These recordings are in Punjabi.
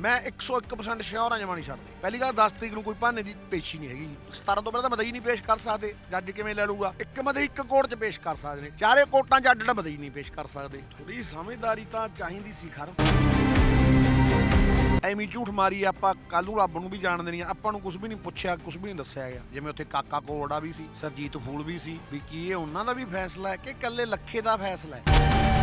ਮੈਂ 101% ਸ਼ੋਰ ਹਾਂ ਜਮਾ ਨਹੀਂ ਛੱਡਦੇ। ਪਹਿਲੀ ਗੱਲ 10 ਤਰੀਕ ਨੂੰ ਕੋਈ ਭਾਨੇ ਦੀ ਪੇਸ਼ੀ ਨਹੀਂ ਹੈਗੀ। 17 ਤੋਂ ਪਹਿਲਾਂ ਤਾਂ ਮਦਈ ਨਹੀਂ ਪੇਸ਼ ਕਰ ਸਕਦੇ। ਜੱਜ ਕਿਵੇਂ ਲੈ ਲੂਗਾ? ਇੱਕ ਮਦਈ ਇੱਕ ਕੋਰਟ 'ਚ ਪੇਸ਼ ਕਰ ਸਕਦੇ ਨੇ। ਚਾਰੇ ਕੋਰਟਾਂ 'ਚ ਅੱਡ ਅੱਡ ਮਦਈ ਨਹੀਂ ਪੇਸ਼ ਕਰ ਸਕਦੇ। ਥੋੜੀ ਸਮਝਦਾਰੀ ਤਾਂ ਚਾਹੀਦੀ ਸੀ ਖਰ। ਐਵੇਂ ਝੂਠ ਮਾਰੀ ਆਪਾਂ ਕੱਲ ਨੂੰ ਰੱਬ ਨੂੰ ਵੀ ਜਾਣ ਦੇਣੀ ਆਪਾਂ ਨੂੰ ਕੁਝ ਵੀ ਨਹੀਂ ਪੁੱਛਿਆ ਕੁਝ ਵੀ ਨਹੀਂ ਦੱਸਿਆ ਗਿਆ। ਜਿਵੇਂ ਉੱਥੇ ਕਾਕਾ ਕੋਰੜਾ ਵੀ ਸੀ, ਸਰਜੀਤ ਫੂਲ ਵੀ ਸੀ, ਵੀ ਕੀ ਇਹ ਉਹਨਾਂ ਦਾ ਵੀ ਫੈਸਲਾ ਹੈ ਕਿ ਇਕੱਲੇ ਲੱਖੇ ਦਾ ਫੈਸਲਾ ਹੈ?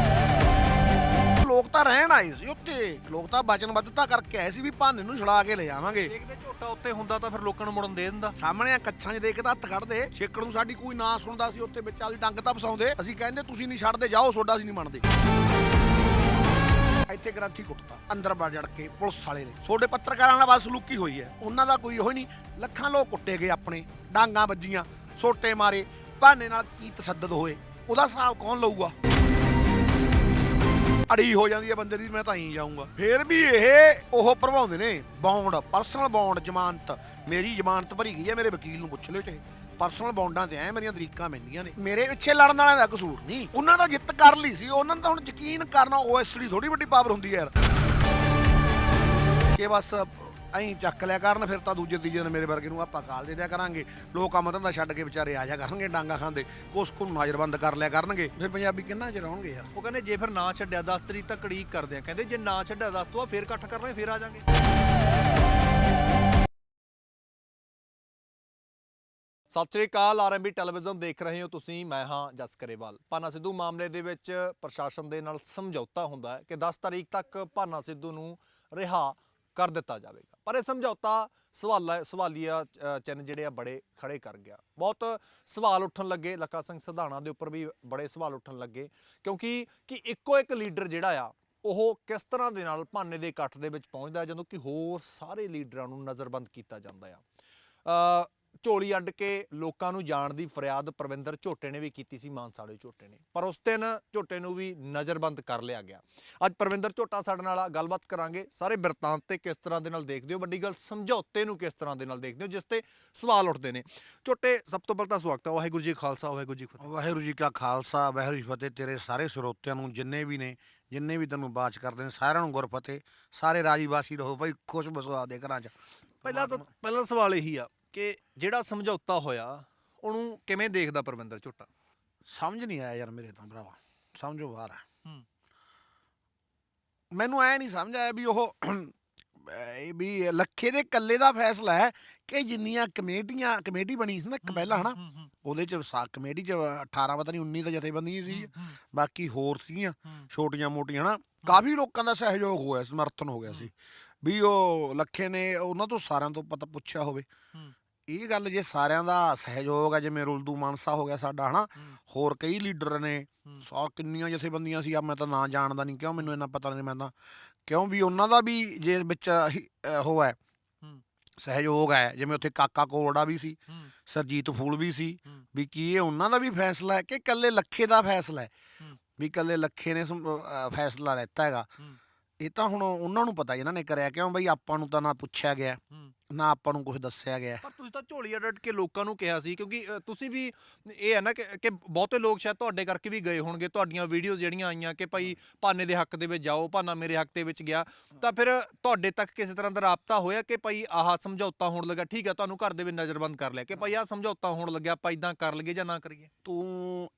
ਲੋਕ ਤਾਂ ਰਹਿਣ ਆਏ ਸੀ ਉੱਥੇ। ਲੋਕ ਤਾਂ ਬਚਨਬੱਧਤਾ ਕਰਕੇ ਆਏ ਸੀ ਵੀ ਭਾਨੇ ਨੂੰ ਛੁਡਾ ਕੇ ਲੈ ਜਾਵਾਂਗੇ ਦੇਖਦੇ ਝੋਟਾ ਉੱਤੇ ਹੁੰਦਾ ਤਾਂ ਫਿਰ ਲੋਕਾਂ ਨੂੰ ਮੁੜਨ ਦੇ ਦਿੰਦਾ। ਸਾਹਮਣੇ ਆ ਕੱਛਾਂ 'ਚ ਦੇ ਕੇ ਤਾਂ ਹੱਥ ਕੱਢਦੇ। ਛੇਕੜ ਨੂੰ ਸਾਡੀ ਕੋਈ ਨਾ ਸੁਣਦਾ ਸੀ ਉੱਥੇ ਵਿੱਚ ਆਪਦੀ ਡੰਗ ਤਾਂ ਫਸਾਉਂਦੇ। ਅਸੀਂ ਕਹਿੰਦੇ ਤੁਸੀਂ ਨਹੀਂ ਛੱਡਦੇ ਜਾਓ ਸੋਡਾ ਅਸੀਂ ਨਹੀਂ ਮੰਨਦੇ। ਇੱਥੇ ਗ੍ਰੰਥੀ ਕੁੱਟਤਾ ਅੰਦਰ ਵੜ ਜੜ ਕੇ ਪੁਲਿਸ ਵਾਲੇ ਨੇ। ਛੋਡੇ ਪੱਤਰਕਾਰਾਂ ਨਾਲ ਬਸ ਸਲੂਕੀ ਹੋਈ ਹੈ। ਉਹਨਾਂ ਦਾ ਕੋਈ ਉਹ ਨਹੀਂ। ਲੱਖਾਂ ਲੋਕ ਕੁੱਟੇ ਗਏ ਆਪਣੇ ਡਾਂਗਾਂ ਵੱਜੀਆਂ ਸੋਟੇ ਮਾਰੇ। ਬਹਾਨੇ ਨਾਲ ਕੀ ਤਸੱਦਦ ਹੋਏ। ਉਹਦਾ ਹਿਸਾਬ ਕੌਣ ਲਊਗਾ? ਅੜੀ ਹੋ ਜਾਂਦੀ ਹੈ ਬੰਦੇ ਦੀ, ਮੈਂ ਤਾਂ ਹੀ ਜਾਊਂਗਾ। ਫੇਰ ਵੀ ਇਹ ਉਹ ਭਰਵਾਉਂਦੇ ਨੇ ਬੌਂਡ ਪਰਸਨਲ ਬੌਂਡ ਜ਼ਮਾਨਤ। ਮੇਰੀ ਜ਼ਮਾਨਤ ਭਰੀ ਗਈ ਹੈ, ਮੇਰੇ ਵਕੀਲ ਨੂੰ ਪੁੱਛ ਲਿਓ ਚਾਹੇ। ਪਰਸਨਲ ਬੌਂਡਾਂ ਤੇ ਐ ਮੇਰੀਆਂ ਤਰੀਕਾਂ ਮੈਂਦੀਆਂ ਨੇ। ਮੇਰੇ ਪਿੱਛੇ ਲੜਨ ਵਾਲਿਆਂ ਦਾ ਕਸੂਰ ਨਹੀਂ। ਉਹਨਾਂ ਦਾ ਜਿੱਤ ਕਰ ਲਈ ਸੀ, ਉਹਨਾਂ ਨੂੰ ਤਾਂ ਹੁਣ ਯਕੀਨ ਕਰਨਾ ਓਐਸਡੀ ਥੋੜੀ ਵੱਡੀ ਪਾਵਰ ਹੁੰਦੀ ਹੈ ਯਾਰ। ਕਿ ਬਸ ਐਂ ਚੱਕ ਲਿਆ ਕਰਨ ਫਿਰ ਤਾਂ ਦੂਜੇ ਤੀਜੇ ਦਿਨ ਮੇਰੇ ਵਰਗੇ ਨੂੰ ਆਪਾਂ ਕਾਲ ਦੇ ਦਿਆ ਕਰਾਂਗੇ। ਲੋਕ ਕੰਮ ਧੰਦਾ ਛੱਡ ਕੇ ਵਿਚਾਰੇ ਆ ਜਾ ਕਰਨਗੇ ਡਾਂਗਾ ਖਾਂਦੇ। ਕੁਛ ਕੁ ਨੂੰ ਨਜ਼ਰਬੰਦ ਕਰ ਲਿਆ ਕਰਨਗੇ। ਫਿਰ ਪੰਜਾਬੀ ਕਿੰਨਾ ਚਿਰ ਰਹਿਣਗੇ ਯਾਰ? ਉਹ ਕਹਿੰਦੇ ਜੇ ਫਿਰ ਨਾ ਛੱਡਿਆ 10 ਤਰੀਕ ਤੱਕ ਕੜੀਕ ਕਰਦੇ ਆ। ਕਹਿੰਦੇ ਜੇ ਨਾ ਛੱਡਿਆ 10 ਤੋਂ ਬਾਅਦ ਫਿਰ ਇਕੱਠ ਕਰਨਾ ਫਿਰ ਆ ਜਾਾਂਗੇ। ਸਤਿ ਸ੍ਰੀ ਅਕਾਲ ਆਰਐਮਬੀ ਟੈਲੀਵਿਜ਼ਨ ਦੇਖ ਰਹੇ ਹੋ ਤੁਸੀਂ। ਮੈਂ ਹਾਂ ਜਸ ਕਰੇਵਾਲ ਭਾਨਾ ਸਿੱਧੂ ਮਾਮਲੇ ਦੇ ਵਿੱਚ ਪ੍ਰਸ਼ਾਸਨ ਦੇ ਨਾਲ ਸਮਝੌਤਾ ਹੁੰਦਾ ਹੈ ਕਿ 10 ਤਰੀਕ ਤੱਕ ਭਾਨਾ ਸਿੱਧੂ ਨੂੰ ਰਿਹਾ ਕਰ ਦਿੱਤਾ ਜਾਵੇਗਾ। ਪਰ ਇਹ ਸਮਝੌਤਾ ਸਵਾਲਾ ਸਵਾਲੀਆ ਅ, ਚਿੰਨ੍ਹ ਜਿਹੜੇ ਆ ਬੜੇ ਖੜੇ ਕਰ ਗਿਆ। ਬਹੁਤ ਸਵਾਲ ਉੱਠਣ ਲੱਗੇ ਲੱਖਾ ਸਿੰਘ ਸਿਧਾਣਾ ਦੇ ਉੱਪਰ ਵੀ ਬੜੇ ਸਵਾਲ ਉੱਠਣ ਲੱਗੇ ਕਿਉਂਕਿ ਕਿ ਇੱਕੋ ਇੱਕ ਲੀਡਰ ਜਿਹੜਾ ਆ ਉਹ ਕਿਸ ਤਰ੍ਹਾਂ ਦੇ ਨਾਲ ਭਾਨੇ ਦੇ ਇਕੱਠ ਦੇ ਵਿੱਚ ਪਹੁੰਚਦਾ ਜਦੋਂ ਕਿ ਹੋਰ ਸਾਰੇ ਲੀਡਰਾਂ ਨੂੰ ਨਜ਼ਰਬੰਦ ਕੀਤਾ ਜਾਂਦਾ ਆ। ਝੋਲੀ ਅੱਡ ਕੇ ਲੋਕਾਂ ਨੂੰ ਜਾਣ ਦੀ ਫਰਿਆਦ ਪ੍ਰਵਿੰਦਰ ਝੋਟੇ ਨੇ ਵੀ ਕੀਤੀ ਸੀ ਮਾਨਸਾੜੇ ਝੋਟੇ ਨੇ। ਪਰ ਉਸ ਦਿਨ ਝੋਟੇ ਨੂੰ ਵੀ ਨਜ਼ਰਬੰਦ ਕਰ ਲਿਆ ਗਿਆ। ਅੱਜ ਪ੍ਰਵਿੰਦਰ ਝੋਟਾ ਸਾਡੇ ਨਾਲ ਗੱਲਬਾਤ ਕਰਾਂਗੇ। ਸਾਰੇ ਬਿਰਤਾਂਤ ਤੇ ਕਿਸ ਤਰ੍ਹਾਂ ਦੇ ਨਾਲ ਦੇਖਦੇ ਹੋ? ਵੱਡੀ ਗੱਲ ਸਮਝੌਤੇ ਨੂੰ ਕਿਸ ਤਰ੍ਹਾਂ ਦੇ ਨਾਲ ਦੇਖਦੇ ਹੋ ਜਿਸ ਤੇ ਸਵਾਲ ਉੱਠਦੇ ਨੇ। ਝੋਟੇ ਸਭ ਤੋਂ ਪਹਿਲਾਂ ਤਾਂ ਸਵਾਗਤ ਹੈ ਵਾਹਿਗੁਰੂ ਜੀ ਖਾਲਸਾ ਵਾਹਿਗੁਰੂ ਜੀ ਫਤਿਹ। ਵਾਹਿਗੁਰੂ ਜੀ ਕਾ ਖਾਲਸਾ ਵਾਹਿਗੁਰੂ ਜੀ ਫਤਿਹ। ਤੇਰੇ ਸਾਰੇ ਸਰੋਤਿਆਂ ਨੂੰ ਜਿੰਨੇ ਵੀ ਨੇ ਜਿੰਨੇ ਵੀ ਤੈਨੂੰ ਬਾਚ ਕਰਦੇ ਨੇ ਸਾਰਿਆਂ ਨੂੰ ਗੁਰਫਤਿਹ। ਸਾਰੇ ਰਾਜੀ ਵਾਸੀ ਰਹੋ ਭਾਈ ਖੁਸ਼ ਬਸੋ ਆਪਦੇ ਘਰਾਂ 'ਚ। ਪਹਿਲਾਂ ਤਾਂ ਪਹਿਲਾ ਸਵਾਲ ਇਹੀ ਆ ਕਿ ਜਿਹੜਾ ਸਮਝੌਤਾ ਹੋਇਆ ਉਹਨੂੰ ਕਿਵੇਂ ਦੇਖਦਾ ਪ੍ਰਵਿੰਦਰ ਝੋਟਾ? ਸਮਝ ਨਹੀਂ ਆਇਆ ਯਾਰ ਮੇਰੇ ਤਾਂ ਭਰਾਵਾ। ਸਮਝੋ ਬਾਹਰ ਹੈ ਹੂੰ। ਮੈਨੂੰ ਐ ਨਹੀਂ ਸਮਝ ਆਇਆ ਵੀ ਉਹ ਇਹ ਵੀ ਲੱਖੇ ਦੇ ਕੱਲੇ ਦਾ ਫੈਸਲਾ ਹੈ ਕਿ ਜਿੰਨੀਆਂ ਕਮੇਟੀਆਂ ਕਮੇਟੀ ਬਣੀ ਸੀ ਨਾ ਇੱਕ ਪਹਿਲਾਂ ਹਨਾ? ਉਹਦੇ ਚ ਸਾ ਕਮੇਟੀ ਚ 18 ਪਤਾ ਨਹੀਂ 19 ਤਾਂ ਜਥੇਬੰਦੀਆਂ ਸੀ। ਬਾਕੀ ਹੋਰ ਸੀਗੀਆਂ ਛੋਟੀਆਂ ਮੋਟੀਆਂ ਹਨਾ? ਕਾਫੀ ਲੋਕਾਂ ਦਾ ਸਹਿਯੋਗ ਹੋਇਆ ਸਮਰਥਨ ਹੋ ਗਿਆ ਸੀ। ਵੀ ਉਹ ਲੱਖੇ ਨੇ ਉਹਨਾਂ ਤੋਂ ਸਾਰਿਆਂ ਤੋਂ ਪਤਾ ਪੁੱਛਿਆ ਹੋਵੇ। ਇਹ ਗੱਲ ਜੇ ਸਾਰਿਆਂ ਦਾ ਸਹਿਯੋਗ ਹੈ ਜਿਵੇਂ ਰੁਲਦੂ ਮਾਨਸਾ ਹੋ ਗਿਆ ਸਾਡਾ ਹਨਾ ਹੋਰ ਕਈ ਲੀਡਰ ਨੇ। ਸੌ ਕਿੰਨੀਆਂ ਜਥੇਬੰਦੀਆਂ ਸੀ ਆ ਮੈਂ ਤਾਂ ਨਾਂ ਜਾਣਦਾ ਨਹੀਂ ਕਿਉਂ ਮੈਨੂੰ ਇੰਨਾ ਪਤਾ ਨਹੀਂ ਮੈਂ ਤਾਂ ਕਿਉਂ ਵੀ ਉਹਨਾਂ ਦਾ ਵੀ ਜੇ ਵਿੱਚ ਉਹ ਹੈ। ਸਹਿਯੋਗ ਹੈ ਜਿਵੇਂ ਉੱਥੇ ਕਾਕਾ ਕੋਰੜਾ ਵੀ ਸੀ ਸਰਜੀਤ ਫੂਲ ਵੀ ਸੀ। ਵੀ ਕੀ ਇਹ ਉਹਨਾਂ ਦਾ ਵੀ ਫੈਸਲਾ ਹੈ ਕਿ ਇਕੱਲੇ ਲੱਖੇ ਦਾ ਫੈਸਲਾ ਹੈ। ਵੀ ਇਕੱਲੇ ਲੱਖੇ ਨੇ ਫੈਸਲਾ ਲੈਤਾ ਹੈਗਾ। ਇਹ ਤਾਂ ਹੁਣ ਉਹਨਾਂ ਨੂੰ ਪਤਾ ਇਹਨਾਂ ਨੇ ਕਰਿਆ ਕਿਉਂ ਬਈ ਆਪਾਂ ਨੂੰ ਤਾਂ ਨਾ ਪੁੱਛਿਆ ਗਿਆ। ਨਾ ਆਪਾਂ ਨੂੰ ਕੁਝ ਦੱਸਿਆ ਗਿਆ ਪਰ ਤਾਂ ਝੋਲੀ ਅੱਡ ਕੇ ਲੋਕਾਂ ਨੂੰ ਕਿਹਾ ਸੀ ਕਿਉਂਕਿ ਅ, ਤੁਸੀਂ ਵੀ ਇਹ ਹੈ ਨਾ ਕਿ ਕਿ ਬਹੁਤੇ ਲੋਕ ਸ਼ਾਇਦ ਤੁਹਾਡੇ ਕਰਕੇ ਵੀ ਗਏ ਹੋਣਗੇ ਤੁਹਾਡੀਆਂ ਵੀਡੀਓਜ਼ ਜਿਹੜੀਆਂ ਆਈਆਂ ਕਿ ਭਾਈ ਭਾਨੇ ਦੇ ਹੱਕ ਦੇ ਵਿੱਚ ਜਾਓ ਭਾਨਾ ਮੇਰੇ ਹੱਕ ਦੇ ਵਿੱਚ ਗਿਆ ਤਾਂ ਫਿਰ ਤੁਹਾਡੇ ਤੱਕ ਕਿਸੇ ਤਰ੍ਹਾਂ ਦਾ ਰਾਬਤਾ ਹੋਇਆ ਕਿ ਭਾਈ ਆਹ ਸਮਝੌਤਾ ਹੋਣ ਲੱਗਾ ਠੀਕ ਹੈ ਤੁਹਾਨੂੰ ਘਰ ਦੇ ਵਿੱਚ ਨਜ਼ਰਬੰਦ ਕਰ ਲਿਆ ਕਿ ਭਾਈ ਆਹ ਸਮਝੌਤਾ ਹੋਣ ਲੱਗਿਆ ਆਪਾਂ ਇਦਾਂ ਕਰ ਲਈਏ ਜਾਂ ਨਾ ਕਰੀਏ ਤੂੰ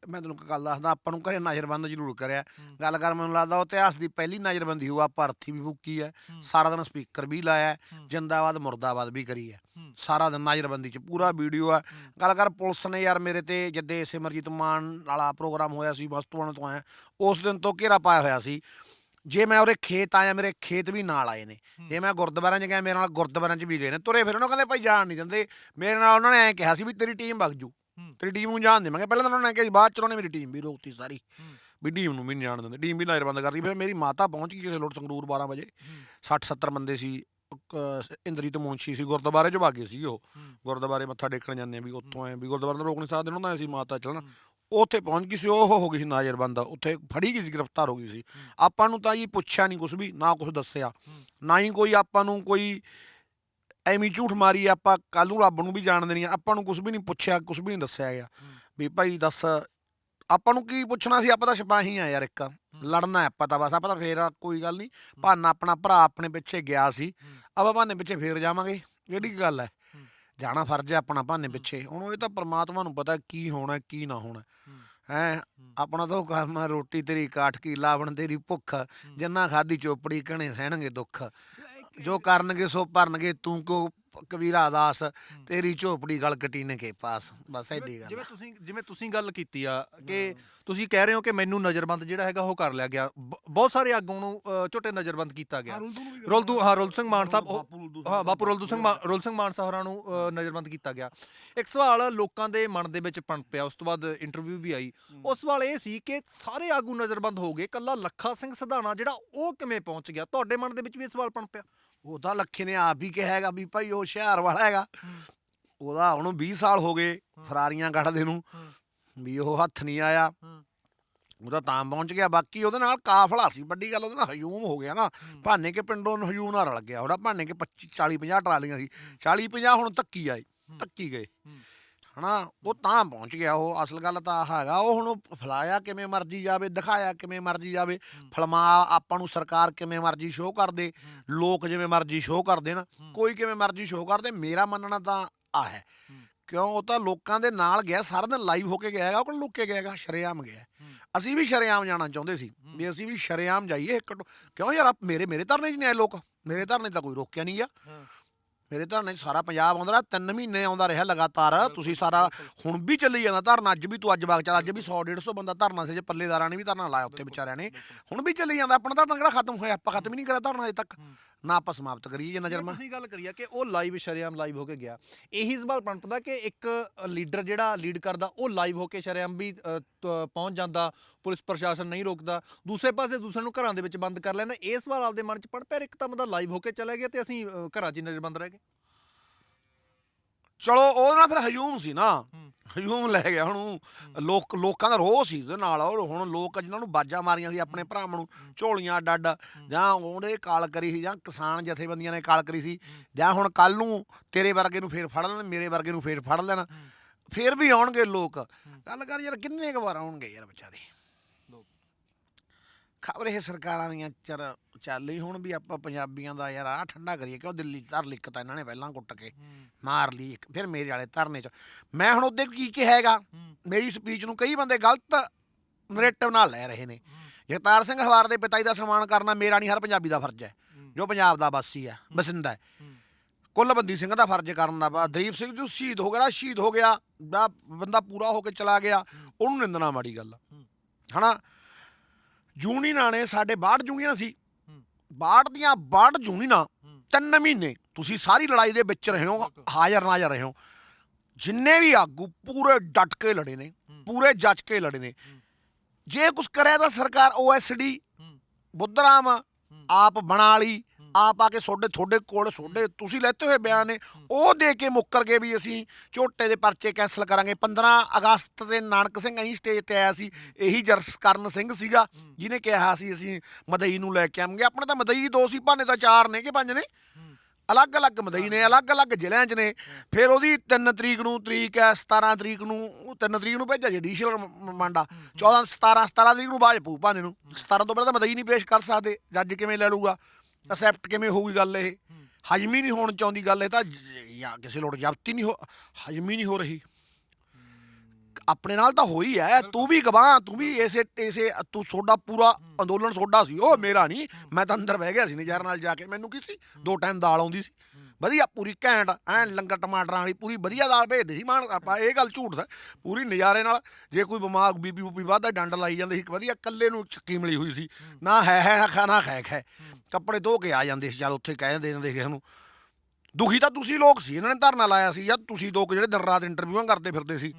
ਮੈਂ ਤੈਨੂੰ ਇੱਕ ਗੱਲ ਦੱਸਦਾ ਆਪਾਂ ਨੂੰ ਘਰੇ ਨਜ਼ਰਬੰਦ ਜ਼ਰੂਰ ਕਰਿਆ ਹੂੰ। ਗੱਲ ਕਰ ਮੈਨੂੰ ਲੱਗਦਾ ਉਹ ਇਤਿਹਾਸ ਦੀ ਪਹਿਲੀ ਨਜ਼ਰਬੰਦੀ ਹੋਆ ਭਰਤੀ ਵੀ ਫੂਕੀ ਹੈ ਹੂੰ। ਸਾਰਾ ਦਿਨ ਸਪੀਕਰ ਵੀ ਲਾਇਆ ਹੈ, ਹੂੰ। ਜਿੰਦਾਬਾਦ ਮੁਰਦਾਬਾਦ ਵੀ ਕਰੀ ਹੂੰ। ਸਾਰਾ ਦਿਨ ਨਜ਼ਰਬੰਦੀ ਚ ਪੂਰਾ ਵੀਡੀਓ ਹੈ। ਗੱਲ ਕਰ ਪੁਲਿਸ ਨੇ ਯਾਰ ਮੇਰੇ ਤੇ ਜੱਦੇ ਸਿਮਰਜੀਤ ਮਾਨ ਵਾਲਾ ਪ੍ਰੋਗਰਾਮ ਹੋਇਆ ਸੀ ਵਸਤੂਆਂ ਤੋਂ ਆਇਆ ਉਸ ਦਿਨ ਤੋਂ ਘੇਰਾ ਪਾਇਆ ਹੋਇਆ ਸੀ। ਜੇ ਮੈਂ ਉਹਦੇ ਖੇਤ ਆਇਆ ਮੇਰੇ ਖੇਤ ਵੀ ਨਾਲ ਆਏ ਨੇ। ਜੇ ਮੈਂ ਗੁਰਦੁਆਰਿਆਂ 'ਚ ਗਿਆ ਮੇਰੇ ਨਾਲ ਗੁਰਦੁਆਰਿਆਂ 'ਚ ਵੀ ਗਏ ਨੇ। ਤੁਰੇ ਫਿਰ ਉਹਨਾਂ ਕਹਿੰਦੇ ਭਾਈ ਜਾਣ ਨਹੀਂ ਦਿੰਦੇ। ਮੇਰੇ ਨਾਲ ਉਹਨਾਂ ਨੇ ਐਂ ਕਿਹਾ ਸੀ ਵੀ ਤੇਰੀ ਟੀਮ ਵਗ ਜੂ। ਤੇਰੀ ਟੀਮ ਨੂੰ ਜਾਣ ਦੇਵਾਂਗੇ। ਪਹਿਲਾਂ ਤਾਂ ਉਹਨਾਂ ਨੇ ਕਿਹਾ ਸੀ ਬਾਅਦ ਚ ਉਹਨਾਂ ਨੇ ਮੇਰੀ ਟੀਮ ਵੀ ਰੋਕਤੀ ਸਾਰੀ। ਵੀ ਟੀਮ ਨੂੰ ਵੀ ਨਹੀਂ ਜਾਣ ਦਿੰਦੇ। ਟੀਮ ਵੀ ਲਾਇਰ ਬੰਦ ਕਰਦੀ। ਫਿਰ ਮੇਰੀ ਮਾਤਾ ਪਹੁੰਚ ਗਈ ਕਿਸੇ ਲੋਟ ਸੰਗਰੂਰ 12 ਵਜੇ। 60 70 ਬੰਦੇ ਸੀ। ਇੰਦਰੀ ਤੋਂ ਮੁੰਸ਼ੀ ਸੀ ਗੁਰਦੁਆਰੇ ਚ ਵਾਗੇ ਸੀ ਉਹ। ਗੁਰਦੁਆਰੇ ਮੱਥਾ ਟੇਕਣ ਜਾਂਦੇ ਆ ਵੀ ਉੱਥੋਂ ਆਏ ਵੀ ਗੁਰਦੁਆਰੇ ਤੋਂ ਰੋਕ ਨਹੀਂ ਸਕਦੇ ਉਹਨਾਂ ਦਾ ਅਸੀਂ ਮਾਤਾ ਚੱਲਣਾ ਉੱਥੇ ਪਹੁੰਚ ਗਈ ਸੀ ਉਹ ਹੋ ਗਈ ਸੀ ਨਾਜ਼ਰਬੰਦ ਉੱਥੇ ਫੜੀ ਗਈ ਸੀ ਗ੍ਰਿਫਤਾਰ ਹੋ ਗਈ ਸੀ। ਆਪਾਂ ਨੂੰ ਤਾਂ ਜੀ ਪੁੱਛਿਆ ਨਹੀਂ ਕੁਝ ਵੀ ਨਾ ਕੁਝ ਦੱਸਿਆ। ਨਾ ਹੀ ਕੋਈ ਆਪਾਂ ਨੂੰ ਕੋਈ ਐਵੇਂ ਝੂਠ ਮਾਰੀ ਆਪਾਂ ਕੱਲ ਨੂੰ ਰੱਬ ਨੂੰ ਵੀ ਜਾਣ ਦੇਣੀ ਆਪਾਂ ਨੂੰ ਕੁਝ ਵੀ ਨਹੀਂ ਪੁੱਛਿਆ ਕੁਝ ਵੀ ਨਹੀਂ ਦੱਸਿਆ ਗਿਆ। ਵੀ ਭਾਈ ਦੱਸ ਆਪਾਂ ਨੂੰ ਕੀ ਪੁੱਛਣਾ ਸੀ? ਆਪਾਂ ਤਾਂ ਸਿਪਾਹੀ ਆ ਯਾਰ ਇੱਕ। ਲੜਨਾ ਹੈ ਪਤਾ ਬਸ ਆਪਾਂ ਤਾਂ ਫੇਰ ਕੋਈ ਗੱਲ ਨਹੀਂ। ਭਾਨਾ ਆਪਣਾ ਭਰਾ ਆਪਣੇ ਪਿੱਛੇ ਗਿਆ ਸੀ। ਆਪਾਂ ਭਾਨੇ ਪਿੱਛੇ ਫੇਰ ਜਾਵਾਂਗੇ ਕਿਹੜੀ ਕੀ ਗੱਲ ਹੈ? ਜਾਣਾ ਫਰਜ਼ ਹੈ ਆਪਣਾ ਭਾਨੇ ਪਿੱਛੇ। ਹੁਣ ਇਹ ਤਾਂ ਪ੍ਰਮਾਤਮਾ ਨੂੰ ਪਤਾ ਕੀ ਹੋਣਾ ਕੀ ਨਾ ਹੋਣਾ। ਹੈ। ਆਪਣਾ ਤਾਂ ਕੰਮ ਆ ਰੋਟੀ ਤੇਰੀ ਕਾਠ ਕੀ ਲਾਵਣ ਤੇਰੀ ਭੁੱਖ। ਜਿੰਨਾ ਖਾਦੀ ਚੋਪੜੀ ਕਣੇ ਸਹਿਣਗੇ ਦੁੱਖ। ਜੋ ਕਰਨਗੇ ਸੋ ਭਰਨਗੇ ਤੂੰ ਕੋ ਕਬੀਰਾ ਦਾਸ ਤੇਰੀ ਝੋਪੜੀ ਗਲ ਕਟੀਨੇ ਕੇ ਪਾਸ ਬਸ ਐਡੀ ਗੱਲ ਜਿਵੇਂ। ਤੁਸੀਂ ਜਿਵੇਂ ਤੁਸੀਂ ਗੱਲ ਕੀਤੀ ਆ ਕਿ ਤੁਸੀਂ ਕਹਿ ਰਹੇ ਹੋ ਕਿ ਮੈਨੂੰ ਨਜ਼ਰਬੰਦ ਜਿਹੜਾ ਹੈਗਾ ਉਹ ਕਰ ਲਿਆ ਗਿਆ। ਬ- ਬਹੁਤ ਸਾਰੇ ਆਗੂ ਨੂੰ ਅ, ਝੋਟੇ ਨਜ਼ਰਬੰਦ ਕੀਤਾ ਗਿਆ। ਰੁਲਦੂ ਹਾਂ ਰੁਲ ਸਿੰਘ ਮਾਨ ਸਾਹਿਬ ਉਹ- ਹਾਂ ਬਾਪੂ ਰੁਲਦੂ ਸਿੰਘ ਮਾਨ- ਰੁਲ ਸਿੰਘ ਮਾਨ ਸਾਹਿਬ ਹੋਰਾਂ ਨੂੰ ਅ, ਨਜ਼ਰਬੰਦ ਕੀਤਾ ਗਿਆ। ਇੱਕ ਸਵਾਲ ਲੋਕਾਂ ਦੇ ਮਨ ਦੇ ਵਿੱਚ ਪਣਪਿਆ ਉਸ ਤੋਂ ਬਾਅਦ ਇੰਟਰਵਿਊ ਵੀ ਆਈ। ਉਸ ਸਵਾਲ ਇਹ ਸੀ ਕਿ ਸਾਰੇ ਆਗੂ ਨਜ਼ਰਬੰਦ ਹੋ ਗਏ ਕੱਲਾ ਲੱਖਾ ਸਿੰਘ ਸਧਾਣਾ ਜਿਹੜਾ ਉਹ ਕਿਵੇਂ ਪਹੁੰਚ ਗਿਆ? ਤੁਹਾਡੇ ਮਨ ਦੇ ਵਿੱਚ ਵੀ ਇਹ ਸਵਾਲ ਪਣਪਿਆ ਉਹ ਤਾਂ ਲੱਖੇ ਨੇ ਆਪ ਹੀ ਕਿਹਾ ਹੈਗਾ ਵੀ ਭਾਈ ਉਹ ਹੁਸ਼ਿਆਰ ਵਾਲਾ ਹੈਗਾ। ਉਹਦਾ ਹੁਣ 20 ਸਾਲ ਹੋ ਗਏ ਫਰਾਰੀਆਂ ਕੱਢਦੇ ਨੂੰ। ਵੀ ਉਹ ਹੱਥ ਨਹੀਂ ਆਇਆ। ਉਹਦਾ ਤਾਂ ਪਹੁੰਚ ਗਿਆ। ਬਾਕੀ ਉਹਦੇ ਨਾਲ ਕਾਫਲਾ ਸੀ। ਵੱਡੀ ਗੱਲ ਉਹਦੇ ਨਾਲ ਹਯੂਮ ਹੋ ਗਿਆ ਨਾ। ਭਾਨੇ ਕੇ ਪਿੰਡੋਂ ਨੂੰ ਹਯੂਮ ਨਾਲ ਰਲ ਗਿਆ। ਉਹਦਾ ਭਾਨੇ ਕੇ 25 40 50 ਟਰਾਲੀਆਂ ਸੀ। 40 50 ਹੁਣ ਧੱਕੀ ਆਏ। ਧੱਕੀ ਗਏ। ਹਨਾ ਉਹ ਤਾਂ ਪਹੁੰਚ ਗਿਆ ਉਹ ਅਸਲ ਗੱਲ ਤਾਂ ਆਹ ਹੈਗਾ ਉਹ ਹੁਣ ਉਹ ਫਲਾਇਆ ਕਿਵੇਂ ਮਰਜ਼ੀ ਜਾਵੇ ਦਿਖਾਇਆ ਕਿਵੇਂ ਮਰਜ਼ੀ ਜਾਵੇ ਫਲਮਾ ਆਪਾਂ ਨੂੰ ਸਰਕਾਰ ਕਿਵੇਂ ਮਰਜ਼ੀ ਸ਼ੋਅ ਕਰਦੇ ਲੋਕ ਜਿਵੇਂ ਮਰਜ਼ੀ ਸ਼ੋਅ ਕਰਦੇ ਨਾ ਕੋਈ ਕਿਵੇਂ ਮਰਜ਼ੀ ਸ਼ੋਅ ਕਰਦੇ ਮੇਰਾ ਮੰਨਣਾ ਤਾਂ ਆ ਹੈ। ਕਿਉਂ ਉਹ ਤਾਂ ਲੋਕਾਂ ਦੇ ਨਾਲ ਗਿਆ ਸਾਰਾ ਦਿਨ ਲਾਈਵ ਹੋ ਕੇ ਗਿਆ ਹੈਗਾ ਉਹ ਕੋਲ ਲੁੱਕ ਕੇ ਗਿਆ ਹੈਗਾ ਸ਼ਰੇਆਮ ਗਿਆ। ਅਸੀਂ ਵੀ ਸ਼ਰੇਆਮ ਜਾਣਾ ਚਾਹੁੰਦੇ ਸੀ ਵੀ ਅਸੀਂ ਵੀ ਸ਼ਰੇਆਮ ਜਾਈਏ ਇੱਕ ਕਿਉਂ ਯਾਰ ਮੇਰੇ ਮੇਰੇ ਧਰਨੇ 'ਚ ਨਹੀਂ ਆਏ ਲੋਕ ਮੇਰੇ ਧਰਨੇ ਤਾਂ ਕੋਈ ਰੋਕਿਆ ਨਹੀਂ ਗਿਆ ਮੇਰੇ ਧਰਨੇ 'ਚ ਸਾਰਾ ਪੰਜਾਬ ਆਉਂਦਾ ਰਿਹਾ ਤਿੰਨ ਮਹੀਨੇ ਆਉਂਦਾ ਰਿਹਾ ਲਗਾਤਾਰ। ਤੁਸੀਂ ਸਾਰਾ ਹੁਣ ਵੀ ਚੱਲੀ ਜਾਂਦਾ ਧਰਨਾ ਅੱਜ ਵੀ ਤੂੰ ਅੱਜ ਬਾਗ ਚੱਲ ਅੱਜ ਵੀ 100 150 ਬੰਦਾ ਧਰਨਾ ਸੀ ਜੇ ਪੱਲੇਦਾਰਾਂ ਨੇ ਵੀ ਧਰਨਾ ਲਾਇਆ ਉੱਥੇ ਵਿਚਾਰਿਆਂ ਨੇ। ਹੁਣ ਵੀ ਚੱਲੀ ਜਾਂਦਾ ਆਪਣਾ ਧਰਨਾ ਕਿਹੜਾ ਖਤਮ ਹੋਇਆ? ਆਪਾਂ ਖਤਮ ਹੀ ਨਹੀਂ ਕਰਿਆ ਧਰਨਾ ਅਜੇ ਤੱਕ। ਨਾ ਆਪਾਂ ਸਮਾਪਤ ਕਰੀਏ ਜੇ ਨਜ਼ਰ ਮੈਂ ਤੁਸੀਂ ਗੱਲ ਕਰੀਆ ਕਿ ਉਹ ਲਾਈਵ ਸ਼ਰੇਆਮ ਲਾਈਵ ਹੋ ਕੇ ਗਿਆ। ਇਹੀ ਸਵਾਲ ਪਣਪਦਾ ਕਿ ਇੱਕ ਲੀਡਰ ਜਿਹੜਾ ਲੀਡ ਕਰਦਾ ਉਹ ਲਾਈਵ ਹੋ ਕੇ ਸ਼ਰੇਆਮ ਵੀ ਪਹੁੰਚ ਜਾਂਦਾ ਪੁਲਿਸ ਪ੍ਰਸ਼ਾਸਨ ਨਹੀਂ ਰੋਕਦਾ ਦੂਸਰੇ ਪਾਸੇ ਦੂਸਰੇ ਨੂੰ ਘਰਾਂ ਦੇ ਵਿੱਚ ਬੰਦ ਕਰ ਲੈਂਦਾ ਇਹ ਸਵਾਲ ਆਪਦੇ ਮਨ 'ਚ ਪੜ ਪਿਆ ਇੱਕ ਤਾਂ ਬੰਦਾ ਲਾਈਵ ਹੋ ਕੇ ਚਲਾ ਗਿਆ ਤੇ ਅਸੀਂ ਘਰਾਂ 'ਚ ਹੀ ਨਜ਼ਰਬੰਦ ਰਹਿ ਗਏ। ਚਲੋ ਉਹਦੇ ਨਾਲ ਫਿਰ ਹਯੂਮ ਸੀ ਨਾ। ਹਯੂਮ ਲੈ ਗਿਆ ਹੁਣ ਉਹ ਲੋਕ ਲੋਕਾਂ ਦਾ ਰੋਹ ਸੀ ਉਹਦੇ ਨਾਲ ਉਹ ਹੁਣ ਲੋਕ ਜਿਨ੍ਹਾਂ ਨੂੰ ਬਾਜਾਂ ਮਾਰੀਆਂ ਸੀ ਆਪਣੇ ਭਰਾਵਾਂ ਨੂੰ ਝੋਲੀਆਂ ਅੱਡ ਜਾਂ ਉਹਦੇ ਕਾਲ ਕਰੀ ਸੀ ਜਾਂ ਕਿਸਾਨ ਜਥੇਬੰਦੀਆਂ ਨੇ ਕਾਲ ਕਰੀ ਸੀ ਜਾਂ ਹੁਣ ਕੱਲ ਨੂੰ ਤੇਰੇ ਵਰਗੇ ਨੂੰ ਫੇਰ ਫੜ ਲੈਣ ਮੇਰੇ ਵਰਗੇ ਨੂੰ ਫੇਰ ਫੜ ਲੈਣ। ਫੇਰ ਵੀ ਆਉਣਗੇ ਲੋਕ। ਗੱਲ ਕਰ ਯਾਰ ਕਿੰਨੇ ਕੁ ਵਾਰ ਆਉਣਗੇ ਯਾਰ ਵਿਚਾਰੇ? ਖਬਰ ਇਹ ਸਰਕਾਰਾਂ ਦੀਆਂ ਚਰ ਚੱਲ ਹੀ ਹੁਣ ਵੀ ਆਪਾਂ ਪੰਜਾਬੀਆਂ ਦਾ ਯਾਰ ਆ ਠੰਡਾ ਕਰੀਏ ਕਿਉਂ ਦਿੱਲੀ ਧਰ ਲਿਕਤਾ ਇਹਨਾਂ ਨੇ ਪਹਿਲਾਂ ਕੁੱਟ ਕੇ? ਮਾਰ ਲਈ ਇੱਕ, ਫਿਰ ਮੇਰੇ ਵਾਲੇ ਧਰਨੇ ਚ। ਮੈਂ ਹੁਣ ਉਹਦੇ ਕੀ ਕਿਹਾ ਹੈਗਾ? ਮੇਰੀ ਸਪੀਚ ਨੂੰ ਕਈ ਬੰਦੇ ਗਲਤ ਨਰੇਟਿਵ ਨਾਲ ਲੈ ਰਹੇ ਨੇ। ਜਗਤਾਰ ਸਿੰਘ ਹਵਾਰ ਦੇ ਪਿਤਾ ਜੀ ਦਾ ਸਨਮਾਨ ਕਰਨਾ ਮੇਰਾ ਨਹੀਂ ਹਰ ਪੰਜਾਬੀ ਦਾ ਫਰਜ਼ ਹੈ। ਜੋ ਪੰਜਾਬ ਦਾ ਵਾਸੀ ਹੈ ਬਸਿੰਦਾ ਹੈ। ਕੁੱਲਬੰਦੀ ਸਿੰਘ ਦਾ ਫਰਜ਼ ਕਰਨ ਦਾ ਵਾ। ਦਲੀਪ ਸਿੰਘ ਜੋ ਸ਼ਹੀਦ ਹੋ ਗਿਆ ਨਾ ਸ਼ਹੀਦ ਹੋ ਗਿਆ ਦਾ ਬੰਦਾ ਪੂਰਾ ਹੋ ਕੇ ਚਲਾ ਗਿਆ ਉਹਨੂੰ ਨਿੰਦਣਾ ਮਾੜੀ ਗੱਲ ਆ। ਹਨਾ? ਯੂਨੀਅਨਾਂ ਨੇ ਸਾਡੇ 62 ਯੂਨੀਅਨ ਸੀ। 62 ਦੀਆਂ 62 ਯੂਨੀਅਨਾਂ ਤਿੰਨ ਮਹੀਨੇ ਤੁਸੀਂ ਸਾਰੀ ਲੜਾਈ ਦੇ ਵਿੱਚ ਰਹੇ ਹੋ ਹਾਜ਼ਰ ਨਾਜ਼ਰ ਰਹੇ ਹੋ। ਜਿੰਨੇ ਵੀ ਆਗੂ ਪੂਰੇ ਡਟ ਕੇ ਲੜੇ ਨੇ ਪੂਰੇ ਜੱਜ ਕੇ ਲੜੇ ਨੇ। ਜੇ ਕੁਝ ਕਰਿਆ ਤਾਂ ਸਰਕਾਰ ਓਐਸਡੀ ਬੁੱਧਰਾਮ ਆਪ ਬਣਾ ਲਈ। ਆਪ ਆ ਕੇ ਤੁਹਾਡੇ ਤੁਹਾਡੇ ਕੋਲ ਤੁਹਾਡੇ ਤੁਸੀਂ ਲੈਤੇ ਹੋਏ ਬਿਆਨ ਨੇ ਉਹ ਦੇ ਕੇ ਮੁੱਕਰ ਗਏ ਵੀ ਅਸੀਂ ਝੋਟੇ ਦੇ ਪਰਚੇ ਕੈਂਸਲ ਕਰਾਂਗੇ। 15 ਅਗਸਤ ਤੇ ਨਾਨਕ ਸਿੰਘ ਅਹੀਂ ਸਟੇਜ ਤੇ ਆਇਆ ਸੀ ਇਹੀ ਜਰਸਕਰਨ ਸਿੰਘ ਸੀਗਾ ਜਿਹਨੇ ਕਿਹਾ ਸੀ ਅਸੀਂ ਮਦਈ ਨੂੰ ਲੈ ਕੇ ਆਵਾਂਗੇ। ਆਪਣੇ ਤਾਂ ਮਦਈ ਦੋ ਸੀ ਭਾਨੇ ਤਾਂ ਚਾਰ ਨੇ ਕਿ ਪੰਜ ਨੇ? ਅਲੱਗ-ਅਲੱਗ ਮਦਈ ਨੇ ਅਲੱਗ-ਅਲੱਗ ਜ਼ਿਲ੍ਹਿਆਂ 'ਚ ਨੇ। ਫਿਰ ਉਹਦੀ 3 ਤਰੀਕ ਨੂੰ ਤਰੀਕ ਹੈ 17 ਤਰੀਕ ਨੂੰ ਉਹ 3 ਤਰੀਕ ਨੂੰ ਭੇਜਿਆ ਜੁਡੀਸ਼ੀਅਲ ਮੰਡਾ। 14 17 17 ਤਰੀਕ ਨੂੰ ਬਾਅਦ ਪੂ ਭਾਨੇ ਨੂੰ। 17 ਤੋਂ ਪਹਿਲਾਂ ਤਾਂ ਮਦਈ ਨਹੀਂ ਪੇਸ਼ ਕਰ ਸਕਦੇ ਜੱਜ ਕਿਵੇਂ ਲੈ ਲੂਗਾ ਅਸੈਪਟ ਕਿਵੇਂ ਹੋਊਗੀ ਗੱਲ ਇਹ? ਹਜਮੀ ਨਹੀਂ ਹੋਣ ਚਾਹੁੰਦੀ ਗੱਲ ਇਹ ਤਾਂ ਜ- ਕਿਸੇ ਲੋੜ ਜ਼ਬਤੀ ਨਹੀਂ ਹੋ ਹਜਮੀ ਨਹੀਂ ਹੋ ਰਹੀ। ਆਪਣੇ ਨਾਲ ਤਾਂ ਹੋਈ ਹੈ ਤੂੰ ਵੀ ਗਵਾਹ ਤੂੰ ਵੀ ਇਸੇ ਇਸੇ ਤੂੰ ਸੋਡਾ ਪੂਰਾ ਅੰਦੋਲਨ ਸੋਡਾ ਸੀ ਉਹ ਮੇਰਾ ਨਹੀਂ। ਮੈਂ ਤਾਂ ਅੰਦਰ ਬਹਿ ਗਿਆ ਸੀ ਨਜ਼ਾਰ ਨਾਲ ਜਾ ਕੇ ਮੈਨੂੰ ਕੀ ਸੀ? ਦੋ ਟਾਈਮ ਦਾਲ ਆਉਂਦੀ ਸੀ। ਵਧੀਆ ਪੂਰੀ ਘੈਂਟ ਐ ਲੰਗਰ ਟਮਾਟਰਾਂ ਵਾਲੀ ਪੂਰੀ ਵਧੀਆ ਦਾਲ ਭੇਜਦੇ ਸੀ ਮਾਨ ਆਪਾਂ ਇਹ ਗੱਲ ਝੂਠ ਦਾ ਪੂਰੀ ਨਜ਼ਾਰੇ ਨਾਲ ਜੇ ਕੋਈ ਬਿਮਾਰ ਬੀਬੀ ਬੂਬੀ ਵਾਧਾ ਡੰਡ ਲਾਈ ਜਾਂਦੇ ਸੀ ਇੱਕ ਵਧੀਆ ਕੱਲੇ ਨੂੰ ਚੱਕੀ ਮਿਲੀ ਹੋਈ ਸੀ ਨਾ ਹੈ ਹੈ ਨਾ ਖਾਣਾ ਖੈ ਖੈ ਕੱਪੜੇ ਧੋ ਕੇ ਆ ਜਾਂਦੇ ਸੀ ਚੱਲ ਉੱਥੇ ਕਹਿ ਦੇ ਦਿੰਦੇ ਕਿਸੇ ਨੂੰ। ਦੁਖੀ ਤਾਂ ਤੁਸੀਂ ਲੋਕ ਸੀ ਇਹਨਾਂ ਨੇ ਧਰਨਾ ਲਾਇਆ ਸੀ ਜਾਂ ਤੁਸੀਂ ਲੋਕ ਜਿਹੜੇ ਦਿਨ ਰਾਤ ਇੰਟਰਵਿਊਆਂ ਕਰਦੇ ਫਿਰਦੇ ਸੀ।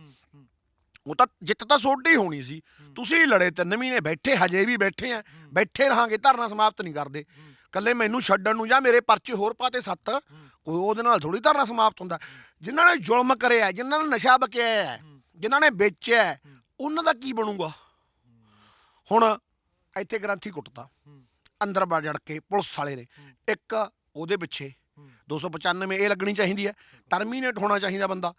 ਉਹ ਤਾਂ ਜਿੱਤ ਤਾਂ ਸੋਡੀ ਹੋਣੀ ਸੀ। ਤੁਸੀਂ ਲੜੇ ਤਿੰਨ ਮਹੀਨੇ ਬੈਠੇ ਹਜੇ ਵੀ ਬੈਠੇ ਆ ਬੈਠੇ ਰਹਾਂਗੇ ਧਰਨਾ ਸਮਾਪਤ ਨਹੀਂ ਕਰਦੇ। ਕੱਲੇ ਮੈਨੂੰ ਛੱਡਣ ਨੂੰ ਜਾਂ ਮੇਰੇ ਪਰਚੇ ਹੋਰ ਪਾਤੇ ਸੱਤ ਕੋਈ ਉਹਦੇ ਨਾਲ ਥੋੜੀ ਧਰਨਾ ਸਮਾਪਤ ਹੁੰਦਾ। ਜਿਨ੍ਹਾਂ ਨੇ ਜ਼ੁਲਮ ਕਰਿਆ, ਜਿਨ੍ਹਾਂ ਨੇ ਨਸ਼ਾ ਬਕਿਆ ਹੈ, ਜਿਨ੍ਹਾਂ ਨੇ ਵੇਚਿਆ ਉਹਨਾਂ ਦਾ ਕੀ ਬਣੂਗਾ? ਹੁਣ ਇੱਥੇ ਗ੍ਰੰਥੀ ਕੁੱਟਦਾ ਅੰਦਰ ਵੜ ਜੜ ਕੇ ਪੁਲਿਸ ਵਾਲੇ ਨੇ। ਇੱਕ ਉਹਦੇ ਪਿੱਛੇ 295 ਇਹ ਲੱਗਣੀ ਚਾਹੀਦੀ ਹੈ। ਟਰਮੀਨੇਟ ਹੋਣਾ ਚਾਹੀਦਾ ਬੰਦਾ।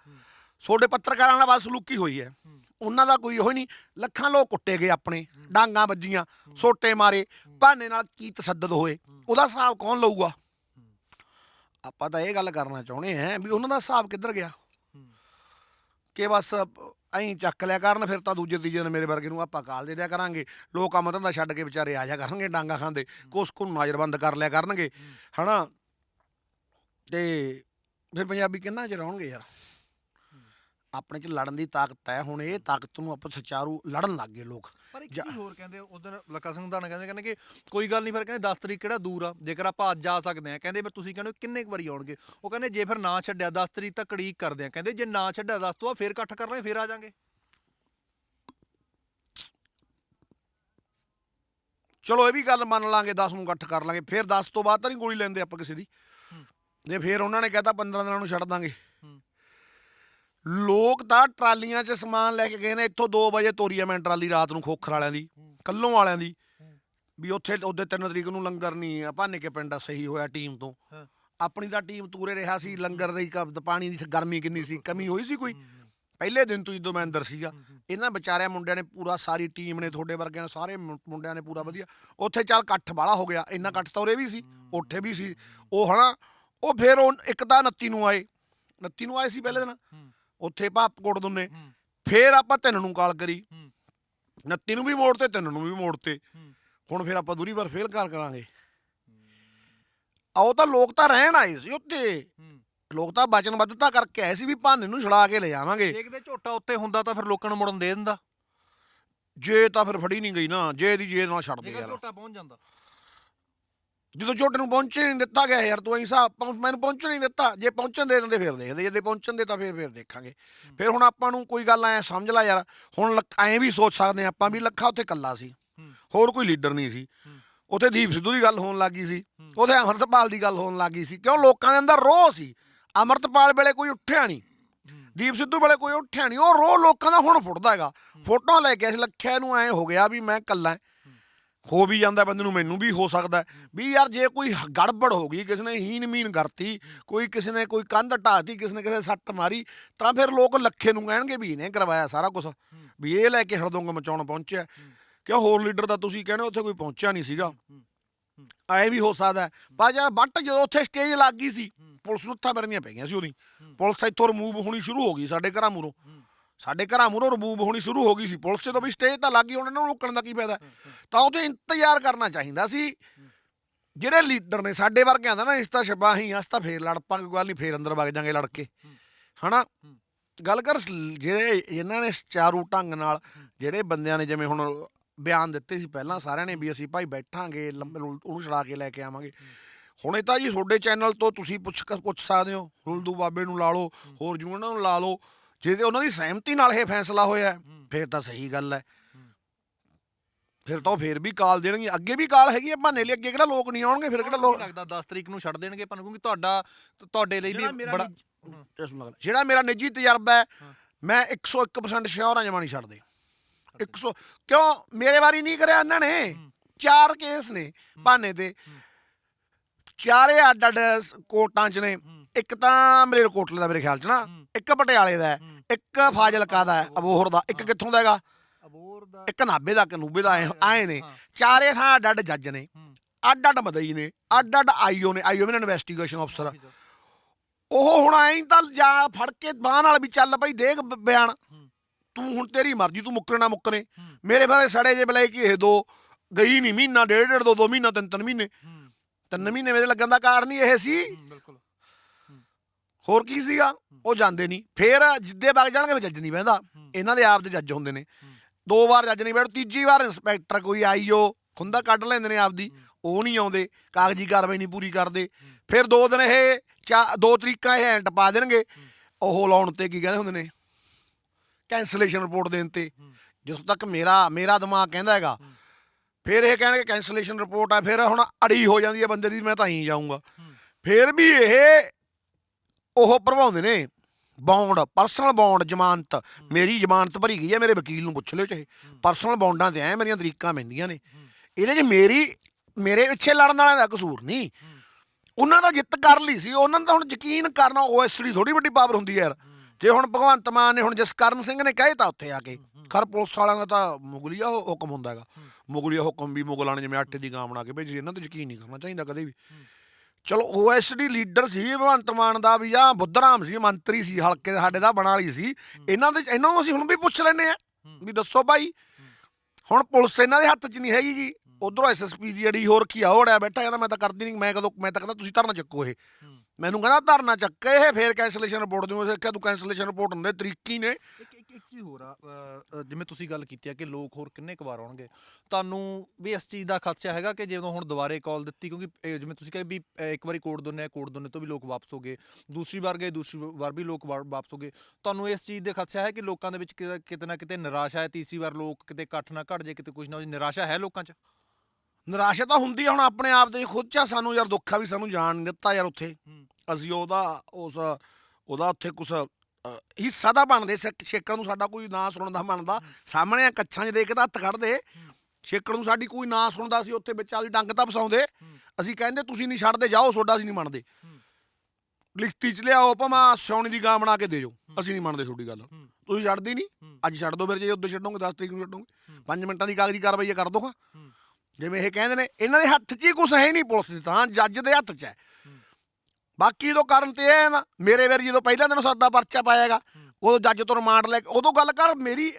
ਤੁਹਾਡੇ ਪੱਤਰਕਾਰਾਂ ਨਾਲ ਬਸ ਸਲੂਕੀ ਹੋਈ ਹੈ। ਉਹਨਾਂ ਦਾ ਕੋਈ ਉਹ ਨਹੀਂ। ਲੱਖਾਂ ਲੋਕ ਕੁੱਟੇ ਗਏ ਆਪਣੇ। ਡਾਂਗਾ ਵੱਜੀਆਂ, ਸੋਟੇ ਮਾਰੇ। ਭਾਨੇ ਨਾਲ ਕੀ ਤਸੱਦਦ ਹੋਏ? ਉਹਦਾ ਹਿਸਾਬ ਕੌਣ ਲਊਗਾ? ਆਪਾਂ ਤਾਂ ਇਹ ਗੱਲ ਕਰਨਾ ਚਾਹੁੰਦੇ ਹਾਂ ਵੀ ਉਹਨਾਂ ਦਾ ਹਿਸਾਬ ਕਿੱਧਰ ਗਿਆ? ਕਿ ਬਸ ਐਂ ਚੱਕ ਲਿਆ ਕਰਨ ਫਿਰ ਤਾਂ ਦੂਜੇ ਤੀਜੇ ਦਿਨ ਮੇਰੇ ਵਰਗੇ ਨੂੰ ਆਪਾਂ ਕਾਲ ਦੇ ਦਿਆ ਕਰਾਂਗੇ। ਲੋਕ ਕੰਮ ਧੰਦਾ ਛੱਡ ਕੇ ਵਿਚਾਰੇ ਆ ਜਾ ਕਰਨਗੇ ਡਾਂਗਾ ਖਾਂਦੇ। ਕੁਛ ਕੁ ਨੂੰ ਨਜ਼ਰਬੰਦ ਕਰ ਲਿਆ ਕਰਨਗੇ। ਹਨਾ? ਤੇ ਫਿਰ ਪੰਜਾਬੀ ਕਿੰਨਾ ਚ ਰਹਣਗੇ ਯਾਰ? ਆਪਣੇ ਚ ਲੜਨ ਦੀ ਤਾਕਤ ਹੈ। ਹੁਣ ਇਹ ਤਾਕਤ ਨੂੰ ਆਪਾਂ ਸੁਚਾਰੂ ਲੜਨ ਲੱਗ ਗਏ ਲੋਕ। ਪਰ ਇੱਕ ਜਾ- ਚੀਜ਼ ਹੋਰ ਕਹਿੰਦੇ ਉਦੋਂ ਲੱਕਾ ਸਿੰਘ ਦਾ ਕਹਿੰਦੇ ਕਹਿੰਦੇ ਕਿ ਕੋਈ ਗੱਲ ਨਹੀਂ ਫਿਰ ਕਹਿੰਦੇ 10 ਤਰੀਕ ਕਿਹੜਾ ਦੂਰ ਆ? ਜੇਕਰ ਆਪਾਂ ਅੱਜ ਆ ਸਕਦੇ ਆ ਕਹਿੰਦੇ ਫਿਰ ਤੁਸੀਂ ਕਹਿੰਦੇ ਹੋ ਕਿੰਨੇ ਕੁ ਵਾਰੀ ਆਉਣਗੇ? ਉਹ ਕਹਿੰਦੇ ਜੇ ਫਿਰ ਨਾ ਛੱਡਿਆ 10 ਤਰੀਕ ਤੱਕ ਉਡੀਕ ਕਰਦੇ ਆ। ਕਹਿੰਦੇ ਜੇ ਨਾ ਛੱਡਿਆ 10 ਤੋਂ ਬਾਅਦ ਫਿਰ ਇਕੱਠ ਕਰ ਲਾਂਗੇ ਫਿਰ ਆ ਜਾਾਂਗੇ। ਚਲੋ ਇਹ ਵੀ ਗੱਲ ਮੰਨ ਲਾਂਗੇ 10 ਨੂੰ ਇਕੱਠ ਕਰ ਲਾਂਗੇ। ਫਿਰ 10 ਤੋਂ ਬਾਅਦ ਤਾਂ ਨਹੀਂ ਗੋਲੀ ਲੈਂਦੇ ਆਪਾਂ ਕਿਸੇ ਦੀ। ਜੇ ਫਿਰ ਉਹਨਾਂ ਨੇ ਕਹਿਤਾ 15 ਦਿਨਾਂ ਨੂੰ ਛੱਡ ਦਾਂਗੇ। ਲੋਕ ਤਾਂ ਟਰਾਲੀਆਂ 'ਚ ਸਮਾਨ ਲੈ ਕੇ ਗਏ ਨੇ ਇੱਥੋਂ 2 ਵਜੇ ਤੋਰੀਆ ਮੈਂ ਟਰਾਲੀ ਰਾਤ ਨੂੰ ਖੋਖਰ ਵਾਲਿਆਂ ਦੀ ਕੱਲੋਂ ਵਾਲਿਆਂ ਦੀ। ਵੀ ਉੱਥੇ ਉਹਦੇ 3 ਤਰੀਕ ਨੂੰ ਲੰਗਰ ਨਹੀਂ ਆ ਭਾਨੇ ਕੇ ਪਿੰਡ ਸਹੀ ਹੋਇਆ ਟੀਮ ਤੋਂ। ਆਪਣੀ ਤਾਂ ਟੀਮ ਤੂਰੇ ਰਿਹਾ ਸੀ ਲੰਗਰ ਦੀ ਪਾਣੀ ਦੀ ਗਰਮੀ ਕਿੰਨੀ ਸੀ ਕਮੀ ਹੋਈ ਸੀ ਕੋਈ? ਪਹਿਲੇ ਦਿਨ ਤੋਂ ਜਦੋਂ ਮੈਂ ਅੰਦਰ ਸੀਗਾ ਇਹਨਾਂ ਵਿਚਾਰਿਆਂ ਮੁੰਡਿਆਂ ਨੇ ਪੂਰਾ ਸਾਰੀ ਟੀਮ ਨੇ ਤੁਹਾਡੇ ਵਰਗਿਆਂ ਸਾਰੇ ਮੁੰਡਿਆਂ ਨੇ ਪੂਰਾ ਵਧੀਆ। ਉੱਥੇ ਚੱਲ ਇਕੱਠ ਬਾਲਾ ਹੋ ਗਿਆ ਇੰਨਾ ਇਕੱਠ ਤਾਂ ਉਰੇ ਵੀ ਸੀ ਉੱਥੇ ਵੀ ਸੀ। ਉਹ ਹਨਾ ਉਹ ਫਿਰ ਉਹ ਇੱਕ ਤਾਂ 29 ਨੂੰ ਆਏ। 29 ਨੂੰ ਆਏ ਸੀ ਪਹਿਲੇ ਦਿਨ। ਉੱਥੇ ਭਾਪਕੋਟ ਦੁੰਨੇ ਫਿਰ ਆਪਾਂ ਤਿੰਨ ਨੂੰ ਕਾਲ ਕਰੀ। 29 ਨੂੰ ਵੀ ਮੋੜ ਤੇ ਤਿੰਨ ਨੂੰ ਵੀ ਮੋੜ ਤੇ। ਹੁਣ ਫਿਰ ਆਪਾਂ ਦੂਰੀ ਵਾਰ ਫੇਲ ਕਰ ਕਰਾਂਗੇ। ਆਓ ਤਾਂ ਲੋਕ ਤਾਂ ਰਹਿਣ ਆਏ ਸੀ ਉੱਤੇ ਲੋਕ ਤਾਂ ਵਚਨਬੱਧਤਾ ਕਰਕੇ ਆਏ ਸੀ ਵੀ ਭਾਨੇ ਨੂੰ ਛੁਡਾ ਕੇ ਲੈ ਜਾਵਾਂਗੇ ਕਿਤੇ ਝੋਟਾ ਉੱਤੇ ਹੁੰਦਾ ਤਾਂ ਫਿਰ ਲੋਕਾਂ ਨੂੰ ਮੁੜਨ ਦੇ ਦਿੰਦਾ। ਜੇ ਤਾਂ ਫਿਰ ਫੜੀ ਨਹੀਂ ਗਈ ਨਾ। ਜੇ ਦੀ ਜੇ ਨਾਲ ਛੱਡ ਦੇ ਯਾਰ। ਝੋਟਾ ਪਹੁੰਚ ਜਾਂਦਾ। ਜਦੋਂ ਝੋਟੇ ਨੂੰ ਪਹੁੰਚੇ ਨਹੀਂ ਦਿੱਤਾ ਗਿਆ ਯਾਰ ਤੂੰ ਐਸਾ ਮੈਨੂੰ ਪਹੁੰਚਣ ਨਹੀਂ ਦਿੱਤਾ। ਜੇ ਪਹੁੰਚਣ ਦੇ ਦਿੰਦੇ ਫਿਰ ਦੇਖਦੇ ਜੇ ਪਹੁੰਚਣ ਦੇ ਤਾਂ ਫਿਰ ਫਿਰ ਦੇਖਾਂਗੇ। ਫਿਰ ਹੁਣ ਆਪਾਂ ਨੂੰ ਕੋਈ ਗੱਲ ਐ ਸਮਝ ਲੈ ਯਾਰ ਹੁਣ ਐਂ ਵੀ ਸੋਚ ਸਕਦੇ ਆਪਾਂ ਵੀ ਲੱਖਾ ਉੱਥੇ ਕੱਲਾ ਸੀ। ਹੋਰ ਕੋਈ ਲੀਡਰ ਨਹੀਂ ਸੀ। ਉੱਥੇ ਦੀਪ ਸਿੱਧੂ ਦੀ ਗੱਲ ਹੋਣ ਲੱਗੀ ਸੀ। ਉੱਥੇ ਅਮਰਤਪਾਲ ਦੀ ਗੱਲ ਹੋਣ ਲੱਗੀ ਸੀ। ਕਿਉਂ? ਲੋਕਾਂ ਦੇ ਅੰਦਰ ਰੋਹ ਸੀ। ਅਮਰਤਪਾਲ ਵੇਲੇ ਕੋਈ ਉੱਠਿਆ ਨਹੀਂ। ਦੀਪ ਸਿੱਧੂ ਵੇਲੇ ਕੋਈ ਉੱਠਿਆ ਨਹੀਂ। ਉਹ ਰੋਹ ਲੋਕਾਂ ਦਾ ਹੁਣ ਫੁੱਟਦਾ ਹੈਗਾ। ਫੋਟੋਆਂ ਲੈ ਕੇ ਅਸੀਂ ਲੱਖਿਆ ਨੂੰ ਐ ਹੋ ਗਿਆ ਵੀ ਮੈਂ ਕੱਲਾ ਹੋ ਵੀ ਜਾਂਦਾ, ਬੰਦੇ ਨੂੰ ਮੈਨੂੰ ਵੀ ਹੋ ਸਕਦਾ ਵੀ ਯਾਰ, ਜੇ ਕੋਈ ਗੜਬੜ ਹੋ ਗਈ, ਕਿਸੇ ਨੇ ਹੀਨ ਮੀਨ ਕਰਤੀ, ਕੋਈ ਕਿਸੇ ਨੇ ਕੋਈ ਕੰਧ ਢਾਤੀ ਕਿਸੇ ਨੇ ਕਿਸੇ ਸੱਟ ਮਾਰੀ, ਤਾਂ ਫਿਰ ਲੋਕ ਲੱਖੇ ਨੂੰ ਕਹਿਣਗੇ ਵੀ ਇਹਨੇ ਕਰਵਾਇਆ ਸਾਰਾ ਕੁਝ ਵੀ ਇਹ ਲੈ ਕੇ ਹਰਦੋਂਗ ਮਚਾਉਣ ਪਹੁੰਚਿਆ। ਕਿਉਂ ਹੋਰ ਲੀਡਰ ਦਾ ਤੁਸੀਂ ਕਹਿੰਦੇ ਉੱਥੇ ਕੋਈ ਪਹੁੰਚਿਆ ਨਹੀਂ ਸੀਗਾ। ਐ ਵੀ ਹੋ ਸਕਦਾ ਹੈ। ਪਰ ਜਦ ਬੱਟ ਜਦੋਂ ਉੱਥੇ ਸਟੇਜ ਲੱਗ ਗਈ ਸੀ, ਪੁਲਿਸ ਨੂੰ ਹੱਥਾਂ ਪੈਰੀਆਂ ਪੈ ਗਈਆਂ ਸੀ ਉਹਦੀ। ਪੁਲਿਸ ਇੱਥੋਂ ਰਿਮੂਵ ਹੋਣੀ ਸ਼ੁਰੂ ਹੋ ਗਈ ਸਾਡੇ ਘਰਾਂ ਮੂਰੋਂ ਸਾਡੇ ਘਰਾਂ ਮੂਰੋਂ ਰਿਮੂਵ ਹੋਣੀ ਸ਼ੁਰੂ ਹੋ ਗਈ ਸੀ। ਪੁਲਿਸ ਤੋਂ ਵੀ ਸਟੇਜ ਤਾਂ ਲੱਗ ਹੁਣ ਇਹਨਾਂ ਨੂੰ ਰੋਕਣ ਦਾ ਕੀ ਫਾਇਦਾ? ਤਾਂ ਉਹਦੇ ਇੰਤਜ਼ਾਰ ਕਰਨਾ ਚਾਹੀਦਾ ਸੀ। ਜਿਹੜੇ ਲੀਡਰ ਨੇ ਸਾਡੇ ਵਰਗਿਆਂ ਦਾ ਨਾ ਇਸ ਤਾਂ ਸ਼ਬਾਹੀ ਅਸ ਤਾਂ ਫੇਰ ਲੜ ਪਾਂਗੇ ਗੱਲ ਨਹੀਂ ਫੇਰ ਅੰਦਰ ਵਗ ਜਾਾਂਗੇ ਲੜ ਕੇ ਹਨਾ? ਗੱਲ ਕਰ ਜਿਹੜੇ ਇਹਨਾਂ ਨੇ ਚਾਰੂ ਢੰਗ ਨਾਲ ਜਿਹੜੇ ਬੰਦਿਆਂ ਨੇ ਜਿਵੇਂ ਹੁਣ ਬਿਆਨ ਦਿੱਤੇ ਸੀ ਪਹਿਲਾਂ ਸਾਰਿਆਂ ਨੇ ਵੀ ਅਸੀਂ ਭਾਈ ਬੈਠਾਂਗੇ ਲੰਬੇ ਉਹਨੂੰ ਛੜਾ ਕੇ ਲੈ ਕੇ ਆਵਾਂਗੇ। ਹੁਣ ਇਹ ਤਾਂ ਜੀ ਤੁਹਾਡੇ ਚੈਨਲ ਤੋਂ ਤੁਸੀਂ ਪੁੱਛ ਕ- ਪੁੱਛ ਸਕਦੇ ਹੋ ਰੁਲਦੂ ਬਾਬੇ ਨੂੰ ਲਾ ਲਓ ਹੋਰ ਜੂਨਾਂ ਨੂੰ ਲਾ ਲਓ। ਜੇ ਤੇ ਉਹਨਾਂ ਦੀ ਸਹਿਮਤੀ ਨਾਲ ਇਹ ਫੈਸਲਾ ਹੋਇਆ ਫਿਰ ਤਾਂ ਸਹੀ ਗੱਲ ਹੈ। ਫਿਰ ਤਾਂ ਉਹ ਫਿਰ ਵੀ ਕਾਲ ਦੇਣਗੇ। ਅੱਗੇ ਵੀ ਕਾਲ ਹੈਗੀ ਹੈ ਬਹਾਨੇ ਲਈ ਅੱਗੇ ਕਿਹੜਾ ਲੋਕ ਨਹੀਂ ਆਉਣਗੇ ਫਿਰ ਕਿਹੜਾ ਲੋਕ ਲੱਗਦਾ 10 ਤਰੀਕ ਨੂੰ ਛੱਡ ਦੇਣਗੇ ਆਪਾਂ ਨੂੰ ਕਿਉਂਕਿ ਤੁਹਾਡਾ ਤੁਹਾਡੇ ਲਈ ਵੀ ਜਿਹੜਾ ਮੇਰਾ ਬੜਾ ਜਿਹੜਾ ਮੇਰਾ ਨਿੱਜੀ ਤਜਰਬਾ ਹੈ। ਮੈਂ 101% ਸ਼ੋਰ ਹਾਂ ਜਮਾ ਨਹੀਂ ਛੱਡਦੇ। 100 ਕਿਉਂ? ਮੇਰੇ ਵਾਰੀ ਨਹੀਂ ਕਰਿਆ ਇਹਨਾਂ ਨੇ। ਚਾਰ ਕੇਸ ਨੇ ਬਹਾਨੇ ਤੇ। ਚਾਰੇ ਅੱਡ ਅੱਡ ਕੋਰਟਾਂ 'ਚ ਨੇ। ਇੱਕ ਤਾਂ ਮਲੇਰ ਕੋਟਲੇ ਦਾ ਮੇਰੇ ਖਿਆਲ 'ਚ ਨਾ ਇੱਕ ਪਟਿਆਲੇ ਦਾ ਹੈ, ਇੱਕ ਫਾਜ਼ਿਲਕਾ ਦਾ ਹੈ, ਅਬੋਹਰ ਦਾ। ਇੱਕ ਕਿੱਥੋਂ ਦਾ ਹੈਗਾ? ਅਬੋਰ ਦਾ ਇੱਕ ਨਾਭੇ ਦਾ ਕਨੂਬੇ ਦਾ ਆਏ ਨੇ। ਚਾਰੇ ਥਾਂ ਅੱਡ ਅੱਡ ਜੱਜ ਨੇ। ਅੱਡ ਅੱਡ ਮਦਈ ਨੇ ਅੱਡ ਅੱਡ ਆਈਓ ਨੇ ਆਈਓ ਵੀ ਇਨਵੈਸਟੀਗੇਸ਼ਨ ਅਫਸਰ ਉਹ ਹੁਣ ਐਂ ਤਾਂ ਜਾ ਫੜ ਕੇ ਬਾਹ ਨਾਲ ਵੀ ਚੱਲ ਭਾਈ ਦੇਖ ਬਿਆਨ। ਤੂੰ ਹੁਣ ਤੇਰੀ ਮਰਜ਼ੀ ਤੂੰ ਮੁੱਕਰੇ ਨਾ ਮੁੱਕਰੇ। ਮੇਰੇ ਬਾਰੇ ਸੜੇ ਜੇ ਬਲੇ ਕਿ ਇਹ ਦੋ ਗਈ ਨਹੀਂ ਮਹੀਨਾ ਡੇਢ ਡੇਢ ਦੋ ਦੋ ਮਹੀਨਾ। ਤਿੰਨ ਤਿੰਨ ਮਹੀਨੇ ਤਿੰਨ ਮਹੀਨੇ ਮੇਰੇ ਲੱਗਣ ਦਾ ਕਾਰਨ ਹੀ ਇਹ ਸੀ। ਬਿਲਕੁਲ। ਹੋਰ ਕੀ ਸੀਗਾ? ਉਹ ਜਾਂਦੇ ਨਹੀਂ ਫੇਰ ਜਿੱਦੇ ਵਗ ਜਾਣਗੇ ਫਿਰ ਜੱਜ ਨਹੀਂ ਬਹਿੰਦਾ। ਇਹਨਾਂ ਦੇ ਆਪ ਦੇ ਜੱਜ ਹੁੰਦੇ ਨੇ। ਦੋ ਵਾਰ ਜੱਜ ਨਹੀਂ ਬੈਠ ਤੀਜੀ ਵਾਰ ਇੰਸਪੈਕਟਰ ਕੋਈ ਆਈਓ ਖੁੰਦਾ ਕੱਢ ਲੈਂਦੇ ਨੇ ਆਪਦੀ। ਉਹ ਨਹੀਂ ਆਉਂਦੇ ਕਾਗਜ਼ੀ ਕਾਰਵਾਈ ਨਹੀਂ ਪੂਰੀ ਕਰਦੇ। ਫਿਰ ਦੋ ਦਿਨ ਇਹ ਦੋ ਤਰੀਕਾਂ ਇਹ ਐਂਟ ਪਾ ਦੇਣਗੇ। ਉਹ ਲਾਉਣ ਤੇ ਕੀ ਕਹਿੰਦੇ ਹੁੰਦੇ ਨੇ? ਕੈਂਸਲੇਸ਼ਨ ਰਿਪੋਰਟ ਦੇਣ ਤੇ। ਜਿਸ ਤੱਕ ਮੇਰਾ ਮੇਰਾ ਦਿਮਾਗ ਕਹਿੰਦਾ ਹੈਗਾ ਫਿਰ ਇਹ ਕਹਿਣਗੇ ਕੈਂਸਲੇਸ਼ਨ ਰਿਪੋਰਟ ਆ ਫਿਰ ਹੁਣ ਅੜੀ ਹੋ ਜਾਂਦੀ ਹੈ ਬੰਦੇ ਦੀ ਮੈਂ ਤਾਂ ਹੀ ਜਾਊਂਗਾ। ਫਿਰ ਵੀ ਇਹ ਉਹ ਭਰਵਾਉਂਦੇ ਨੇ ਬੌਂਡ ਪਰਸਨਲ ਬੌਂਡ ਜ਼ਮਾਨਤ। ਮੇਰੀ ਜ਼ਮਾਨਤ ਭਰੀ ਗਈ ਹੈ ਮੇਰੇ ਵਕੀਲ ਨੂੰ ਪੁੱਛ ਲਿਓ ਚਾਹੇ। ਪਰਸਨਲ ਬੌਂਡਾਂ ਤੇ ਐ ਮੇਰੀਆਂ ਤਰੀਕਾਂ ਪੈਂਦੀਆਂ ਨੇ। ਇਹਦੇ 'ਚ ਮੇਰੀ ਮੇਰੇ ਪਿੱਛੇ ਲੜਨ ਵਾਲਿਆਂ ਦਾ ਕਸੂਰ ਨਹੀਂ। ਉਹਨਾਂ ਦਾ ਜਿੱਤ ਕਰ ਲਈ ਸੀ ਉਹਨਾਂ ਦਾ ਹੁਣ ਯਕੀਨ ਕਰਨਾ ਓਐਸਡੀ ਥੋੜੀ ਵੱਡੀ ਪਾਵਰ ਹੁੰਦੀ ਹੈ ਯਾਰ। ਜੇ ਹੁਣ ਭਗਵੰਤ ਮਾਨ ਨੇ ਹੁਣ ਜਸਕਰਨ ਸਿੰਘ ਨੇ ਕਹੇ ਤਾਂ ਉੱਥੇ ਆ ਕੇ ਖਰ ਪੁਲਿਸ ਵਾਲਿਆਂ ਦਾ ਤਾਂ ਮੁਗਲੀਆ ਹੁਕਮ ਹੁੰਦਾ ਹੈਗਾ। ਮੁਗਲੀਆ ਹੁਕਮ ਵੀ ਮੁਗਲਾਂ ਨੇ ਜਿਵੇਂ ਆਟੇ ਦੀ ਗਾਂ ਬਣਾ ਕੇ ਭੇਜੀ ਇਹਨਾਂ ਤੇ ਯਕੀਨ ਨਹੀਂ ਕਰਨਾ ਚਾਹੀਦਾ ਕਦੇ ਵੀ। ਚਲੋ ਓਐਸਡੀ ਲੀਡਰ ਸੀ ਭਗਵੰਤ ਮਾਨ ਦਾ ਵੀ ਆ ਬੁੱਧਰਾਮ ਸੀ ਮੰਤਰੀ ਸੀ ਹਲਕੇ ਸਾਡੇ ਦਾ ਬਣਾ ਲਈ ਸੀ। ਇਹਨਾਂ ਦੇ ਇਹਨਾਂ ਨੂੰ ਅਸੀਂ ਹੁਣ ਵੀ ਪੁੱਛ ਲੈਨੇ ਆ ਵੀ ਦੱਸੋ ਭਾਈ। ਹੁਣ ਪੁਲਿਸ ਇਹਨਾਂ ਦੇ ਹੱਥ 'ਚ ਨਹੀਂ ਹੈਗੀ ਜੀ। ਉਧਰੋਂ ਐਸਐਸਪੀ ਦੀ ਜਿਹੜੀ ਹੋਰ ਕੀ ਆ ਹੋੜਿਆ ਬੈਠਾ ਕਹਿੰਦਾ ਮੈਂ ਤਾਂ ਕਰਦੀ ਨਹੀਂ ਮੈਂ ਕਦੋਂ ਮੈਂ ਤਾਂ ਕਹਿੰਦਾ ਤੁਸੀਂ ਧਰਨਾ ਚੱਕੋ ਇਹ। ਮੈਨੂੰ ਕਹਿੰਦਾ ਧਰਨਾ ਚੱਕ ਇਹ ਫੇਰ ਕੈਂਸਲੇਸ਼ਨ ਰਿਪੋਰਟ ਦਿਓ। ਅਸੀਂ ਕਿਹਾ ਤੂੰ ਕੈਂਸਲੇਸ਼ਨ ਰਿਪੋਰਟ ਹੁੰਦੇ ਤਰੀਕੀ ਨੇ। ਇੱਕ ਚੀਜ਼ ਹੋਰ ਆ ਅ, ਜਿਵੇਂ ਤੁਸੀਂ ਗੱਲ ਕੀਤੀ ਆ ਕਿ ਲੋਕ ਹੋਰ ਕਿੰਨੇ ਕੁ ਵਾਰ ਆਉਣਗੇ ਤੁਹਾਨੂੰ ਵੀ ਇਸ ਚੀਜ਼ ਦਾ ਖਦਸ਼ਾ ਹੈਗਾ ਕਿ ਜਦੋਂ ਹੁਣ ਦੁਬਾਰੇ ਕਾਲ ਦਿੱਤੀ ਕਿਉਂਕਿ ਇਹ ਜਿਵੇਂ ਤੁਸੀਂ ਕਹੇ ਵੀ ਅ, ਇੱਕ ਵਾਰੀ ਕੋਡ ਦੋਨੇ ਕੋਡ ਦੋਨੇ ਤੋਂ ਵੀ ਲੋਕ ਵਾਪਸ ਹੋ ਗਏ ਦੂਸਰੀ ਵਾਰ ਗਏ ਦੂਸਰੀ ਵਾਰ ਵੀ ਲੋਕ ਵਾ- ਵਾਪਸ ਹੋ ਗਏ ਤੁਹਾਨੂੰ ਇਸ ਚੀਜ਼ ਦੇ ਖਦਸ਼ਾ ਹੈ ਕਿ ਲੋਕਾਂ ਦੇ ਵਿੱਚ ਕਿਤੇ ਕਿਤੇ ਨਾ ਕਿਤੇ ਨਿਰਾਸ਼ਾ ਹੈ ਤੀਸਰੀ ਵਾਰ ਲੋਕ ਕਿਤੇ ਇਕੱਠ ਨਾ ਘਟ ਜੇ ਕਿਤੇ ਕੁਝ ਨਾ ਹੋ ਜੇ ਨਿਰਾਸ਼ਾ ਹੈ ਲੋਕਾਂ 'ਚ ਨਿਰਾਸ਼ਾ ਤਾਂ ਹੁੰਦੀ ਆ ਹੁਣ ਆਪਣੇ ਆਪ ਦੇ ਖੁਦ ਚ ਆ, ਸਾਨੂੰ ਯਾਰ ਦੁੱਖ ਆ ਵੀ ਸਾਨੂੰ ਜਾਣ ਦਿੱਤਾ ਯਾਰ ਉੱਥੇ ਹੂੰ। ਅਸੀਂ ਉਹਦਾ ਉਸ ਉਹਦਾ ਉੱਥੇ ਕੁਛ ਹਿੱਸਾ ਤਾਂ ਬਣਦੇ ਛੇਕਣ ਨੂੰ ਸਾਡਾ ਕੋਈ ਨਾਂ ਸੁਣਨ ਦਾ ਬਣਦਾ। ਸਾਹਮਣੇ ਆ ਕੱਛਾਂ 'ਚ ਦੇ ਕੇ ਤਾਂ ਹੱਥ ਕੱਢਦੇ ਛੇਕਣ ਨੂੰ ਸਾਡੀ ਕੋਈ ਨਾਂ ਸੁਣਦਾ ਸੀ ਉੱਥੇ ਵਿੱਚ ਆਪਦੀ ਡੰਗ ਤਾਂ ਫਸਾਉਂਦੇ। ਅਸੀਂ ਕਹਿੰਦੇ ਤੁਸੀਂ ਨਹੀਂ ਛੱਡਦੇ ਜਾਓ ਸੋਡਾ ਅਸੀਂ ਨਹੀਂ ਮੰਨਦੇ। ਲਿਖਤੀ ਚ ਲਿਆਓ ਭਾਵੇਂ ਸਿਉਣੀ ਦੀ ਗਾਂ ਬਣਾ ਕੇ ਦੇ ਜਾਓ ਅਸੀਂ ਨਹੀਂ ਮੰਨਦੇ ਤੁਹਾਡੀ ਗੱਲ। ਤੁਸੀਂ ਛੱਡਦੀ ਨਹੀਂ। ਅੱਜ ਛੱਡ ਦੋ ਫਿਰ ਜੇ ਉਦੋਂ ਛੱਡੋਗੇ 10 ਤਰੀਕ ਨੂੰ ਛੱਡੋਗੇ। 5 ਮਿੰਟਾਂ ਦੀ ਕਾਗਜ਼ੀ ਕਾਰਵਾਈ ਕਰ ਦੋਗਾ ਜਿਵੇਂ ਇਹ ਕਹਿੰਦੇ ਨੇ ਇਹਨਾਂ ਦੇ ਹੱਥ 'ਚ ਹੀ ਕੁਝ ਹੈ ਨਹੀਂ ਪੁਲਿਸ ਦੇ ਤਾਂ ਜੱਜ ਦੇ ਹੱਥ 'ਚ ਹੈ। ਬਾਕੀ ਤੋਂ ਕਾਰਨ ਤੇ ਹੈ ਨਾ ਮੇਰੇ ਵਾਰੀ ਜਦੋਂ ਪਹਿਲਾਂ ਦਿਨ ਸੱਦਾ ਪਰਚਾ ਪਾਇਆਗਾ ਉਦੋਂ ਜੱਜ ਤੋਂ ਰਿਮਾਂਡ ਲੈ ਕੇ ਉਦੋਂ ਗੱਲ ਕਰ ਮੇਰੀ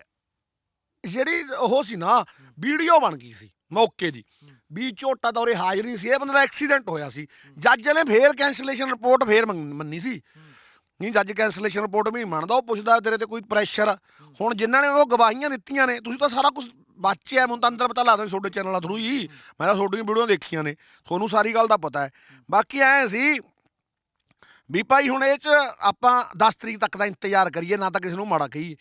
ਜਿਹੜੀ ਉਹ ਸੀ ਨਾ ਵੀਡੀਓ ਬਣ ਗਈ ਸੀ ਮੌਕੇ ਦੀ। ਵੀ ਝੋਟਾ ਉਰੇ ਹਾਜ਼ਰ ਨਹੀਂ ਸੀ ਇਹ ਬੰਦੇ ਦਾ ਐਕਸੀਡੈਂਟ ਹੋਇਆ ਸੀ। ਜੱਜ ਨੇ ਫੇਰ ਕੈਂਸਲੇਸ਼ਨ ਰਿਪੋਰਟ ਫੇਰ ਮੰਨੀ ਸੀ। ਨਹੀਂ ਜੱਜ ਕੈਂਸਲੇਸ਼ਨ ਰਿਪੋਰਟ ਵੀ ਮੰਨਦਾ ਉਹ ਪੁੱਛਦਾ ਤੇਰੇ ਤੇ ਕੋਈ ਪ੍ਰੈਸ਼ਰ ਹੁਣ ਜਿਨ੍ਹਾਂ ਨੇ ਉਹ ਗਵਾਹੀਆਂ ਦਿੱਤੀਆਂ ਨੇ ਤੁਸੀਂ ਤਾਂ ਸਾਰਾ ਕੁਝ ਬਾਚਿਆ ਮੈਨੂੰ ਤਾਂ ਅੰਦਰ ਪਤਾ ਲੱਗਦਾ ਤੁਹਾਡੇ ਚੈਨਲਾਂ ਥਰੂ ਹੀ। ਮੈਂ ਤਾਂ ਤੁਹਾਡੀਆਂ ਵੀਡੀਓ ਦੇਖੀਆਂ ਨੇ ਤੁਹਾਨੂੰ ਸਾਰੀ ਗੱਲ ਦਾ ਪਤਾ ਹੈ। ਬਾਕੀ ਐ ਸੀ ਵੀ ਭਾਈ ਹੁਣ ਇਹ ਚ ਆਪਾਂ 10 ਤਰੀਕ ਤੱਕ ਦਾ ਇੰਤਜ਼ਾਰ ਕਰੀਏ ਨਾ ਤਾਂ ਕਿਸੇ ਨੂੰ ਮਾੜਾ ਕਹੀਏ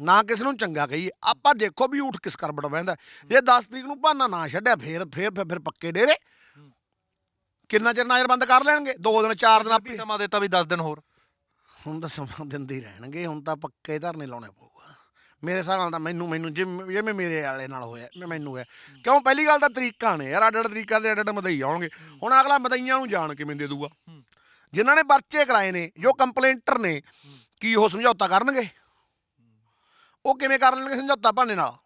ਨਾ ਕਿਸੇ ਨੂੰ ਚੰਗਾ ਕਹੀਏ ਆਪਾਂ ਦੇਖੋ ਵੀ ਊਠ ਕਿਸ ਕਰਬੜ ਬਹਿੰਦਾ ਜੇ 10 ਤਰੀਕ ਨੂੰ ਬਹਾਨਾ ਨਾ ਛੱਡਿਆ ਫੇਰ ਫੇਰ ਫੇਰ- ਪੱਕੇ ਡੇਰੇ। ਕਿੰਨਾ ਚਿਰ ਨਾਜ਼ਰ ਬੰਦ ਕਰ ਲੈਣਗੇ? ਦੋ ਦਿਨ ਚਾਰ ਦਿਨ ਆਪੇ। ਸਮਾਂ ਦਿੱਤਾ ਵੀ 10 ਦਿਨ ਹੋਰ। ਹੁਣ ਤਾਂ ਸਮਾਂ ਦਿੰਦੇ ਹੀ ਰਹਿਣਗੇ ਹੁਣ ਤਾਂ ਪੱਕੇ ਧਰਨੇ ਲਾਉਣੇ ਪਊਗਾ। ਮੇਰੇ ਹਿਸਾਬ ਨਾਲ ਤਾਂ ਮੈਨੂੰ ਮੈਨੂੰ ਜਿਵੇਂ ਜਿਵੇਂ ਮੇਰੇ ਵਾਲੇ ਨਾਲ ਹੋਇਆ ਮੈਂ ਮੈਨੂੰ ਹੈ। ਕਿਉਂ? ਪਹਿਲੀ ਗੱਲ ਤਾਂ ਤਰੀਕਾ ਨੇ ਯਾਰ ਅੱਡ ਅੱਡ ਤਰੀਕਾ ਦੇ ਅੱਡ ਅੱਡ ਮਦਈ ਆਉਣਗੇ। ਹੁਣ ਅਗਲਾ ਮਦਈਆਂ ਨੂੰ ਜਾਣ ਕਿਵੇਂ ਦੇ ਦੂਗਾ? ਜਿਨ੍ਹਾਂ ਨੇ ਪਰਚੇ ਕਰਾਏ ਨੇ ਜੋ ਕੰਪਲੇਂਟਰ ਨੇ ਕੀ ਉਹ ਸਮਝੌਤਾ ਕਰਨਗੇ? ਉਹ ਕਿਵੇਂ ਕਰ ਲੈਣਗੇ ਸਮਝੌਤਾ ਭਾਣੇ ਨਾਲ?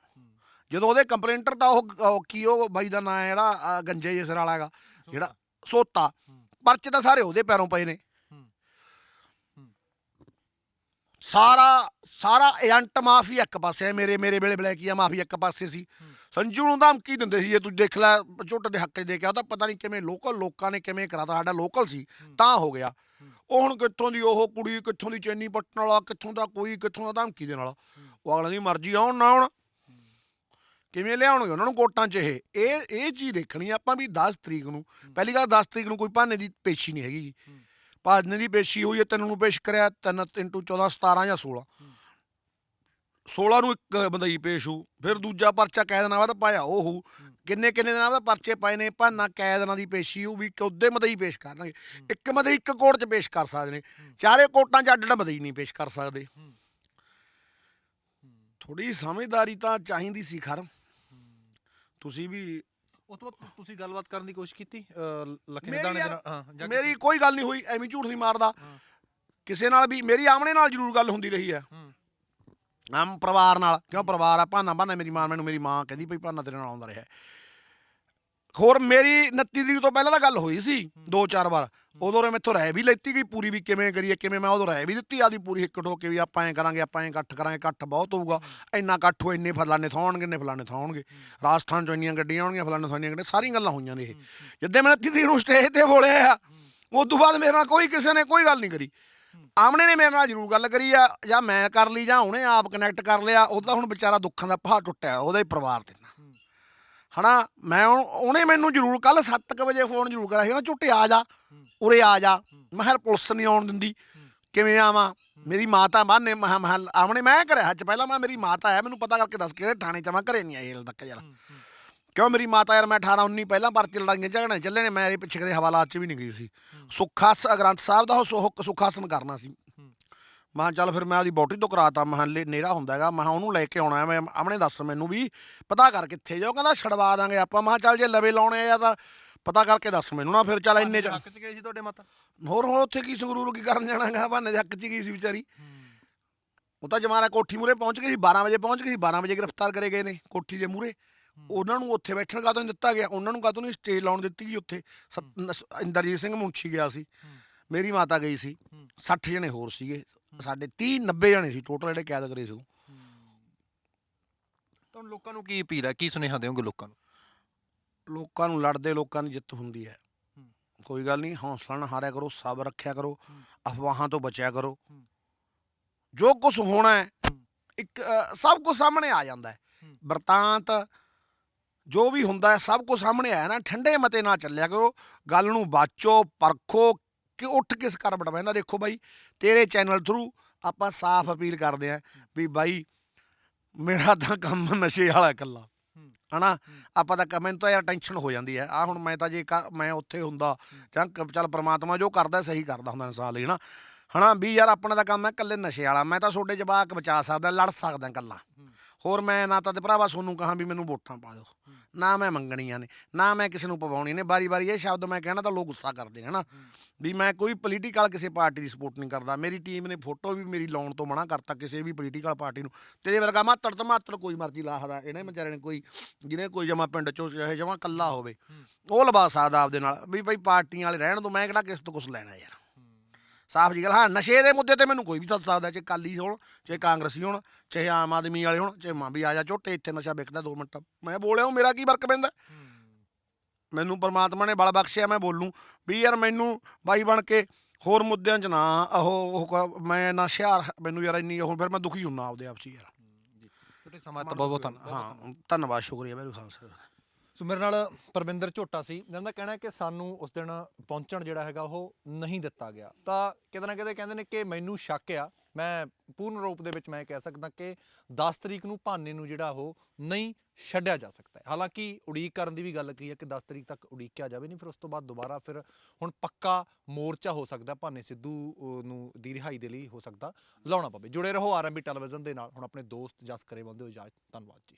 ਜਦੋਂ ਉਹਦੇ ਕੰਪਲੇਂਟਰ ਤਾਂ ਉਹ ਕੀ ਉਹ ਬਾਈ ਦਾ ਨਾਂ ਹੈ ਜਿਹੜਾ ਗੰਜੇ ਜਿਸ ਵਾਲਾ ਹੈਗਾ ਜਿਹੜਾ ਸੋਤਾ। ਪਰਚੇ ਤਾਂ ਸਾਰੇ ਉਹਦੇ ਪੈਰੋਂ ਪਏ ਨੇ। ਸਾਰਾ ਸਾਰਾ ਏਜੰਟ ਮਾਫੀ ਇੱਕ ਪਾਸੇ ਮੇਰੇ ਮੇਰੇ ਵੇਲੇ ਬਲੈਕੀਆ ਮਾਫੀ ਇੱਕ ਪਾਸੇ ਸੀ। ਸੰਜੂ ਨੂੰ ਧਮਕੀ ਦਿੰਦੇ ਸੀ ਜੇ ਤੂੰ ਦੇਖ ਲੈ ਝੋਟੇ ਦੇ ਹੱਕ ਦੇ ਕੇ ਤਾਂ ਪਤਾ ਨਹੀਂ ਕਿਵੇਂ ਲੋਕਲ ਲੋਕਾਂ ਨੇ ਕਿਵੇਂ ਕਰਾਤਾ ਸਾਡਾ ਲੋਕਲ ਸੀ ਤਾਂ ਹੋ ਗਿਆ। ਉਹ ਹੁਣ ਕਿੱਥੋਂ ਦੀ ਉਹ ਕੁੜੀ ਕਿੱਥੋਂ ਦੀ ਚੈਨੀ ਪੱਟਣ ਵਾਲਾ ਕਿੱਥੋਂ ਦਾ ਕੋਈ ਕਿੱਥੋਂ ਦਾ ਧਮਕੀ ਦੇਣ ਵਾਲਾ। ਉਹ ਅਗਲਾ ਦੀ ਮਰਜ਼ੀ ਆਉਣ ਨਾ ਆਉਣ ਕਿਵੇਂ ਲਿਆਉਣਗੇ ਉਹਨਾਂ ਨੂੰ ਕੋਟਾਂ 'ਚ ਇਹ? ਇਹ ਇਹ ਚੀਜ਼ ਦੇਖਣੀ ਆਪਾਂ ਵੀ 10 ਤਰੀਕ ਨੂੰ ਪਹਿਲੀ ਗੱਲ 10 ਤਰੀਕ ਨੂੰ ਕੋਈ ਭਾਨੇ ਦੀ ਪੇਸ਼ੀ ਨਹੀਂ ਹੈਗੀ ਜੀ। ਭਾਨੇ ਦੀ ਪੇਸ਼ੀ ਹੋਈ ਹੈ ਤਿੰਨ ਨੂੰ ਪੇਸ਼ ਕਰਿਆ ਤਿੰਨ ਇੰਟੂ 14 17 ਜਾਂ 16 16 ਨੂੰ ਇੱਕ ਬੰਦਈ ਪੇਸ਼ ਹੋ ਫਿਰ ਦੂਜਾ ਪਰਚਾ ਕੈਦ ਦਿਨਾਂ ਬਾਅਦ ਪਾਇਆ ਉਹ ਹੋਊ। ਕਿੰਨੇ ਕਿੰਨੇ ਦਿਨਾਂ ਬਾਅਦ ਪਰਚੇ ਪਏ ਨੇ ਭਾਨਾ ਕੈਦ ਦਿਨਾਂ ਦੀ ਪੇਸ਼ੀ ਹੋ ਵੀ ਉਹਦੇ ਮਦਈ ਪੇਸ਼ ਕਰਨਗੇ। ਇੱਕ ਮਦਈ ਇੱਕ ਕੋਰਟ 'ਚ ਪੇਸ਼ ਕਰ ਸਕਦੇ ਨੇ। ਚਾਰੇ ਕੋਰਟਾਂ 'ਚ ਅੱਡ ਅੱਡ ਮਦਈ ਨਹੀਂ ਪੇਸ਼ ਕਰ ਸਕਦੇ। ਥੋੜੀ ਸਮਝਦਾਰੀ ਤਾਂ ਚਾਹੀਦੀ ਸੀ ਖਰ। ਤੁਸੀਂ ਵੀ ਉਸ ਤੋਂ ਬਾਅਦ ਤੁਸੀਂ ਗੱਲਬਾਤ ਕਰਨ ਦੀ ਕੋਸ਼ਿਸ਼ ਕੀਤੀ? ਲਖੇ ਮੇਰੀ ਦਾਣੇ ਦੇ ਨਾਲ ਹਾਂ ਜਾਂ ਮੇਰੀ ਕੋਈ ਗੱਲ ਨਹੀਂ ਹੋਈ ਐਵੇਂ ਝੂਠ ਨਹੀਂ ਮਾਰਦਾ। ਹਾਂ। ਕਿਸੇ ਨਾਲ ਵੀ ਮੇਰੀ ਆਮਣੇ ਨਾਲ ਜ਼ਰੂਰ ਗੱਲ ਹੁੰਦੀ ਰਹੀ ਹੈ। ਹੂੰ। ਆਮ ਪਰਿਵਾਰ ਨਾਲ। ਕਿਉਂ ਪਰਿਵਾਰ ਆ? ਭਾਨਾ ਭਾਨਾ ਮੇਰੀ ਮਾਂ, ਮੈਨੂੰ ਮੇਰੀ ਮਾਂ ਕਹਿੰਦੀ ਭਈ ਭਾਨਾ ਤੇਰੇ ਨਾਲ ਆਉਂਦਾ ਰਿਹਾ। ਹੋਰ ਮੇਰੀ 29 ਤਰੀਕ ਤੋਂ ਪਹਿਲਾਂ ਤਾਂ ਗੱਲ ਹੋਈ ਸੀ, ਦੋ ਚਾਰ ਵਾਰ। ਉਦੋਂ ਰੇ ਮੈਥੋਂ ਰਾਏ ਵੀ ਲੈਤੀ ਗਈ ਪੂਰੀ ਵੀ ਕਿਵੇਂ ਕਰੀਏ, ਕਿਵੇਂ ਮੈਂ ਉਦੋਂ ਰਾਏ ਵੀ ਦਿੱਤੀ, ਆਦੀ ਪੂਰੀ ਹਿੱਕ ਠੋਕ ਕੇ ਵੀ ਆਪਾਂ ਐਂ ਕਰਾਂਗੇ, ਆਪਾਂ ਐਂ ਇਕੱਠ ਕਰਾਂਗੇ, ਇਕੱਠ ਬਹੁਤ ਹੋਊਗਾ। ਇੰਨਾ ਇਕੱਠ ਹੋ ਇੰਨੇ ਫਲਾਣੇ ਥਾਉਣਗੇ, ਇੰਨੇ ਫਲਾਣੇ ਥਾਉਣਗੇ। ਰਾਜਸਥਾਨ ਚੋਂ ਇੰਨੀਆਂ ਗੱਡੀਆਂ ਆਉਣਗੀਆਂ, ਫਲਾਣੇ ਥਾਉਣੀਆਂ ਗੱਡੀਆਂ, ਸਾਰੀਆਂ ਗੱਲਾਂ ਹੋਈਆਂ ਨੇ ਇਹ। ਜਿੱਦੇ ਮੈਂ 29 ਤਰੀਕ ਨੂੰ ਸਟੇਜ ਤੇ ਬੋਲਿਆ ਆ ਉਸ ਤੋਂ ਬਾਅਦ ਮੇਰੇ ਨਾਲ ਕੋਈ ਕਿਸੇ ਨੇ ਕੋਈ ਗੱਲ ਨਹੀਂ ਕਰੀ। ਆਮਣੇ ਨੇ ਮੇਰੇ ਨਾਲ ਜ਼ਰੂਰ ਗੱਲ ਕਰੀ ਆ ਜਾਂ ਮੈਂ ਕਰ ਲਈ ਜਾਂ ਉਹਨੇ ਆਪ ਕਨੈਕਟ ਕਰ ਲਿਆ ਉਹਦਾ ਹੁਣ ਵਿਚਾਰਾ ਦੁੱਖਾਂ ਦਾ ਪਹਾੜ ਟੁੱਟਿਆ ਉਹਦਾ ਹੀ ਪਰਿਵਾਰ ਤੇ ਨਾ। ਹਨਾ ਮੈਂ ਉਹਨੂੰ- ਮੈਨੂੰ ਜ਼ਰੂਰ ਕੱਲ 7:00 ਵਜੇ ਫੋਨ ਜ਼ਰੂਰ ਕਰਿਆ ਸੀ ਉਹ ਝੁੱਟੇ ਆ ਜਾ ਉਰੇ ਆ ਜਾ। ਮੈਂ ਕਿਹਾ ਪੁਲਿਸ ਨਹੀਂ ਆਉਣ ਦਿੰਦੀ। ਕਿਵੇਂ ਆਵਾਂ? ਮੇਰੀ ਮਾਤਾ ਬਾਨੇ ਮਹਾ ਮਹਲ ਆਮਣੇ ਮੈਂ ਕਰਿਆ ਅੱਜ ਪਹਿਲਾਂ ਮੈਂ ਮੇਰੀ ਮਾਤਾ ਹੈ ਮੈਨੂੰ ਪਤਾ ਕਰਕੇ ਦੱਸ ਕਿਹੜੇ ਥਾਣੇ ਚ ਮੈਂ ਘਰੇ ਨਹੀਂ ਆਈ ਹਲ ਤੱਕ ਯਾਰ। ਕਿਉਂ ਮੇਰੀ ਮਾਤਾ ਯਾਰ ਮੈਂ 18 19 ਪਹਿਲਾਂ ਪਰਚੇ ਲੜਾਈਆਂ ਝਗੜੇ ਚੱਲੇ ਨੇ ਮੇਰੇ ਪਿੱਛੇ ਕਦੇ ਹਵਾਲਾਤ ਚ ਵੀ ਨਹੀਂ ਗਈ ਸੀ। ਸੁਖਾਸ ਗ੍ਰੰਥ ਸਾਹਿਬ ਦਾ ਉਹ ਸੁਖ ਸੁਖਾਸਨ ਕਰਨਾ ਸੀ। ਮੈਂ ਚੱਲ ਫਿਰ ਮੈਂ ਉਹਦੀ ਬੋਟੀ ਤੋਂ ਕਰਾਤਾ ਮਹੱਲੇ ਨੇਰਾ ਹੁੰਦਾ ਹੈਗਾ ਮੈਂ ਉਹਨੂੰ ਲੈ ਕੇ ਆਉਣਾ ਮੈਂ ਆਮਣੇ ਦੱਸ ਮੈਨੂੰ ਵੀ ਪਤਾ ਕਰ ਕਿੱਥੇ ਜਾਓ ਕਹਿੰਦਾ ਛੜਵਾ ਦਾਂਗੇ ਆਪਾਂ ਮੈਂ ਚੱਲ ਜੇ ਲਵੇ ਲਾਉਣੇ ਆ ਤਾਂ ਪਤਾ ਕਰਕੇ ਦੱਸ ਮੈਨੂੰ ਨਾ ਫਿਰ ਚੱਲ ਇੰਨੇ ਚ ਹੱਕ ਚ ਗਏ ਸੀ ਤੁਹਾਡੇ ਮਾਤਾ? ਹੋਰ ਹੁਣ ਉੱਥੇ ਕੀ ਸੰਗਰੂਰ ਕੀ ਕਰਨ ਜਾਣਾਗਾ ਬਹਾਨੇ ਦੇ ਹੱਕ ਚ ਗਈ ਸੀ ਵਿਚਾਰੀ। ਉਹ ਤਾਂ ਜਮਾਰਾ ਕੋਠੀ ਮੂਰੇ ਪਹੁੰਚ ਗਏ ਸੀ 12 ਵਜੇ ਪਹੁੰਚ ਗਏ ਸੀ 12 ਵਜੇ ਗ੍ਰਿਫਤਾਰ ਕਰੇ ਗਏ ਨੇ ਕੋਠੀ ਦੇ ਮੂਰੇ ਉਹਨਾਂ ਨੂੰ ਉੱਥੇ ਬੈਠਣ ਕਾਹਤੋਂ ਨਹੀਂ ਦਿੱਤਾ ਗਿਆ। ਉਹਨਾਂ ਨੂੰ ਕਾਹਤੋਂ ਨਹੀਂ ਸਟੇਜ ਲਾਉਣ ਦਿੱਤੀ ਗਈ ਉੱਥੇ? ਸਤ- ਨਸ- ਇੰਦਰਜੀਤ ਸਿੰਘ ਮੁੰਸ਼ੀ ਗਿਆ ਸੀ। ਮੇਰੀ ਮਾਤਾ ਗਈ ਸੀ। 60 ਜਣੇ ਹੋਰ ਸੀਗੇ। ਸਾਡੇ 30 90 ਜਣੇ ਸੀ ਟੋਟਲ ਜਿਹੜੇ ਕੈਦ ਕਰੇ ਸੀ ਤੁਹਾਨੂੰ ਲੋਕਾਂ ਨੂੰ ਕੀ ਅਪੀਲ ਹੈ? ਕੀ ਸੁਨੇਹਾ ਦਿਓਗੇ ਲੋਕਾਂ ਨੂੰ? ਲੋਕਾਂ ਨੂੰ ਲੜਦੇ ਲੋਕਾਂ ਦੀ ਜਿੱਤ ਹੁੰਦੀ ਹੈ। ਹੂੰ। ਕੋਈ ਗੱਲ ਨਹੀਂ ਹੌਸਲਾ ਨਾ ਹਾਰਿਆ ਕਰੋ ਸਬਰ ਰੱਖਿਆ ਕਰੋ ਹੂੰ। ਅਫਵਾਹਾਂ ਤੋਂ ਬਚਿਆ ਕਰੋ। ਹੂੰ। ਜੋ ਕੁਝ ਹੋਣਾ ਹੈ ਹੂੰ। ਇੱਕ ਅ, ਸਭ ਕੁਝ ਸਾਹਮਣੇ ਆ ਜਾਂਦਾ ਹੈ। ਹੂੰ। ਵਰਤਾਂਤ ਜੋ ਵੀ ਹੁੰਦਾ ਹੈ ਸਭ ਕੁਝ ਸਾਹਮਣੇ ਆਇਆ ਨਾ ਠੰਡੇ ਮਤੇ ਨਾਲ ਚੱਲਿਆ ਕਰੋ। ਗੱਲ ਨੂੰ ਬਾਚੋ ਪਰਖੋ ਕਿ ਉੱਠ ਕਿਸ ਕਰ ਬੈਂਦਾ ਦੇਖੋ ਬਾਈ ਤੇਰੇ ਚੈਨਲ ਥਰੂ ਆਪਾਂ ਸਾਫ਼ ਅਪੀਲ ਕਰਦੇ ਆਂ ਵੀ ਬਾਈ ਮੇਰਾ ਤਾਂ ਕੰਮ ਨਸ਼ੇ ਵਾਲਾ ਇਕੱਲਾ। ਹਨਾ? ਆਪਾਂ ਤਾਂ ਕਮੈਂਟ ਤਾਂ ਯਾਰ ਟੈਨਸ਼ਨ ਹੋ ਜਾਂਦੀ ਹੈ। ਆ ਹੁਣ ਮੈਂ ਤਾਂ ਜੇ ਮੈਂ ਉੱਥੇ ਹੁੰਦਾ ਜਾਂ ਚੱਲ ਪ੍ਰਮਾਤਮਾ ਜੋ ਕਰਦਾ ਸਹੀ ਕਰਦਾ ਹੁੰਦਾ ਇਨਸਾਨ ਲਈ ਹਨਾ? ਹਨਾ? ਵੀ ਯਾਰ ਆਪਣਾ ਤਾਂ ਕੰਮ ਹੈ ਇਕੱਲੇ ਨਸ਼ੇ ਵਾਲਾ ਮੈਂ ਤਾਂ ਤੁਹਾਡੇ ਜਵਾਕ ਬਚਾ ਸਕਦਾ ਲੜ ਸਕਦਾ ਇਕੱਲਾ। ਹੋਰ ਮੈਂ ਨਾ ਤਾਂ ਤੇ ਭਰਾਵਾ ਸੋਨੂੰ ਕਹਾਂ ਵੀ ਮੈਨੂੰ ਵੋਟਾਂ ਪਾ ਦਿਓ। ਨਾ ਮੈਂ ਮੰਗਣੀਆਂ ਨੇ ਨਾ ਮੈਂ ਕਿਸੇ ਨੂੰ ਪਵਾਉਣੀ ਨੇ। ਬਾਰੀ ਬਾਰੀ ਇਹ ਸ਼ਬਦ ਮੈਂ ਕਹਿਣਾ ਤਾਂ ਲੋਕ ਗੁੱਸਾ ਕਰਦੇ ਨੇ ਹਨਾ। ਵੀ ਮੈਂ ਕੋਈ ਪੋਲੀਟੀਕਲ ਕਿਸੇ ਪਾਰਟੀ ਦੀ ਸਪੋਰਟ ਨਹੀਂ ਕਰਦਾ। ਮੇਰੀ ਟੀਮ ਨੇ ਫੋਟੋ ਵੀ ਮੇਰੀ ਲਾਉਣ ਤੋਂ ਮਨਾ ਕਰਤਾ ਕਿਸੇ ਵੀ ਪੋਲੀਟੀਕਲ ਪਾਰਟੀ ਨੂੰ। ਤੇਰੇ ਵਰਗਾ ਮਾਤੜ ਤੇ ਮਾਤੜ ਕੋਈ ਮਰਜ਼ੀ ਲਾਹਦਾ ਇਹਨੇ ਵਿਚਾਰੇ ਨੇ ਕੋਈ ਜਿਹਨੇ ਕੋਈ ਜਮਾ ਪਿੰਡ ਚੋਂ ਚਾਹੇ ਜਮਾ ਕੱਲਾ ਹੋਵੇ ਉਹ ਲਵਾ ਸਕਦਾ ਆਪਦੇ ਨਾਲ। ਵੀ ਭਾਈ ਪਾਰਟੀਆਂ ਵਾਲੇ ਰਹਿਣ ਤੋਂ ਮੈਂ ਕਿਹੜਾ ਕਿਸ ਤੋਂ ਕੁਝ ਲੈਣਾ ਯਾਰ। ਸਾਫ਼ ਜੀ ਗੱਲ ਹਾਂ ਨਸ਼ੇ ਦੇ ਮੁੱਦੇ ਤੇ ਮੈਨੂੰ ਕੋਈ ਵੀ ਦੱਸ ਸਕਦਾ ਚਾਹੇ ਕਾਲੀ ਹੋਣ ਚਾਹੇ ਕਾਂਗਰਸੀ ਹੋਣ ਚਾਹੇ ਆਮ ਆਦਮੀ ਵਾਲੇ ਹੋਣ ਚਾਹੇ ਮਾਂ ਵੀ ਆ ਜਾ ਝੋਟੇ ਇੱਥੇ ਨਸ਼ਾ ਵਿਕਦਾ 2 ਮਿੰਟ। ਮੈਂ ਬੋਲਿਆ ਮੇਰਾ ਕੀ ਫ਼ਰਕ ਪੈਂਦਾ? ਮੈਨੂੰ ਪਰਮਾਤਮਾ ਨੇ ਬਲ ਬਖਸ਼ਿਆ ਮੈਂ ਬੋਲੂੰ ਵੀ ਯਾਰ ਮੈਨੂੰ ਬਾਈ ਬਣ ਕੇ ਹੋਰ ਮੁੱਦਿਆਂ 'ਚ ਨਾ ਉਹ ਮੈਂ ਨਾ ਹੁਸ਼ਿਆਰ ਮੈਨੂੰ ਯਾਰ ਇੰਨੀ ਉਹ ਫਿਰ ਮੈਂ ਦੁਖੀ ਹੁੰਨਾ ਆਪਦੇ ਆਪ 'ਚ ਯਾਰ। ਤੁਹਾਡੇ ਸਮਾਂ ਤਾਂ ਬਹੁਤ ਬਹੁਤ ਧੰਨਵਾਦ ਹਾਂ ਧੰਨਵਾਦ ਸ਼ੁਕਰੀਆ ਖਾਨ ਸਾਹਿਬ ਸੋ ਮੇਰੇ ਨਾਲ ਪਰਵਿੰਦਰ ਝੋਟਾ ਸੀ, ਜਿਹਨਾਂ ਦਾ ਕਹਿਣਾ ਹੈ ਕਿ ਸਾਨੂੰ ਉਸ ਦਿਨ ਪਹੁੰਚਣ ਜਿਹੜਾ ਹੈਗਾ ਉਹ ਨਹੀਂ ਦਿੱਤਾ ਗਿਆ। ਤਾਂ ਕਿਤੇ ਨਾ ਕਿਤੇ ਕਹਿੰਦੇ ਨੇ ਕਿ ਮੈਨੂੰ ਸ਼ੱਕ ਆ, ਮੈਂ ਪੂਰਨ ਰੂਪ ਦੇ ਵਿੱਚ ਮੈਂ ਕਹਿ ਸਕਦਾ ਕਿ 10 ਤਰੀਕ ਨੂੰ ਭਾਨੇ ਨੂੰ ਜਿਹੜਾ ਉਹ ਨਹੀਂ ਛੱਡਿਆ ਜਾ ਸਕਦਾ ਹੈ। ਹਾਲਾਂਕਿ ਉਡੀਕ ਕਰਨ ਦੀ ਵੀ ਗੱਲ ਕਹੀ ਹੈ ਕਿ 10 ਤਰੀਕ ਤੱਕ ਉਡੀਕਿਆ ਜਾਵੇ ਨਹੀਂ, ਫਿਰ ਉਸ ਤੋਂ ਬਾਅਦ ਦੁਬਾਰਾ ਫਿਰ ਹੁਣ ਪੱਕਾ ਮੋਰਚਾ ਹੋ ਸਕਦਾ, ਭਾਨੇ ਸਿੱਧੂ ਨੂੰ ਦੀ ਰਿਹਾਈ ਦੇ ਲਈ ਹੋ ਸਕਦਾ, ਲਾਉਣਾ ਪਵੇ। ਜੁੜੇ ਰਹੋ ਆਰਐਮਬੀ ਟੈਲੀਵਿਜ਼ਨ ਦੇ ਨਾਲ। ਹੁਣ ਆਪਣੇ ਦੋਸਤ ਜਸ ਕਰੇ ਬੰਦੇ ਹੋ ਇਜਾਜ਼ਤ ਧੰਨਵਾਦ ਜੀ।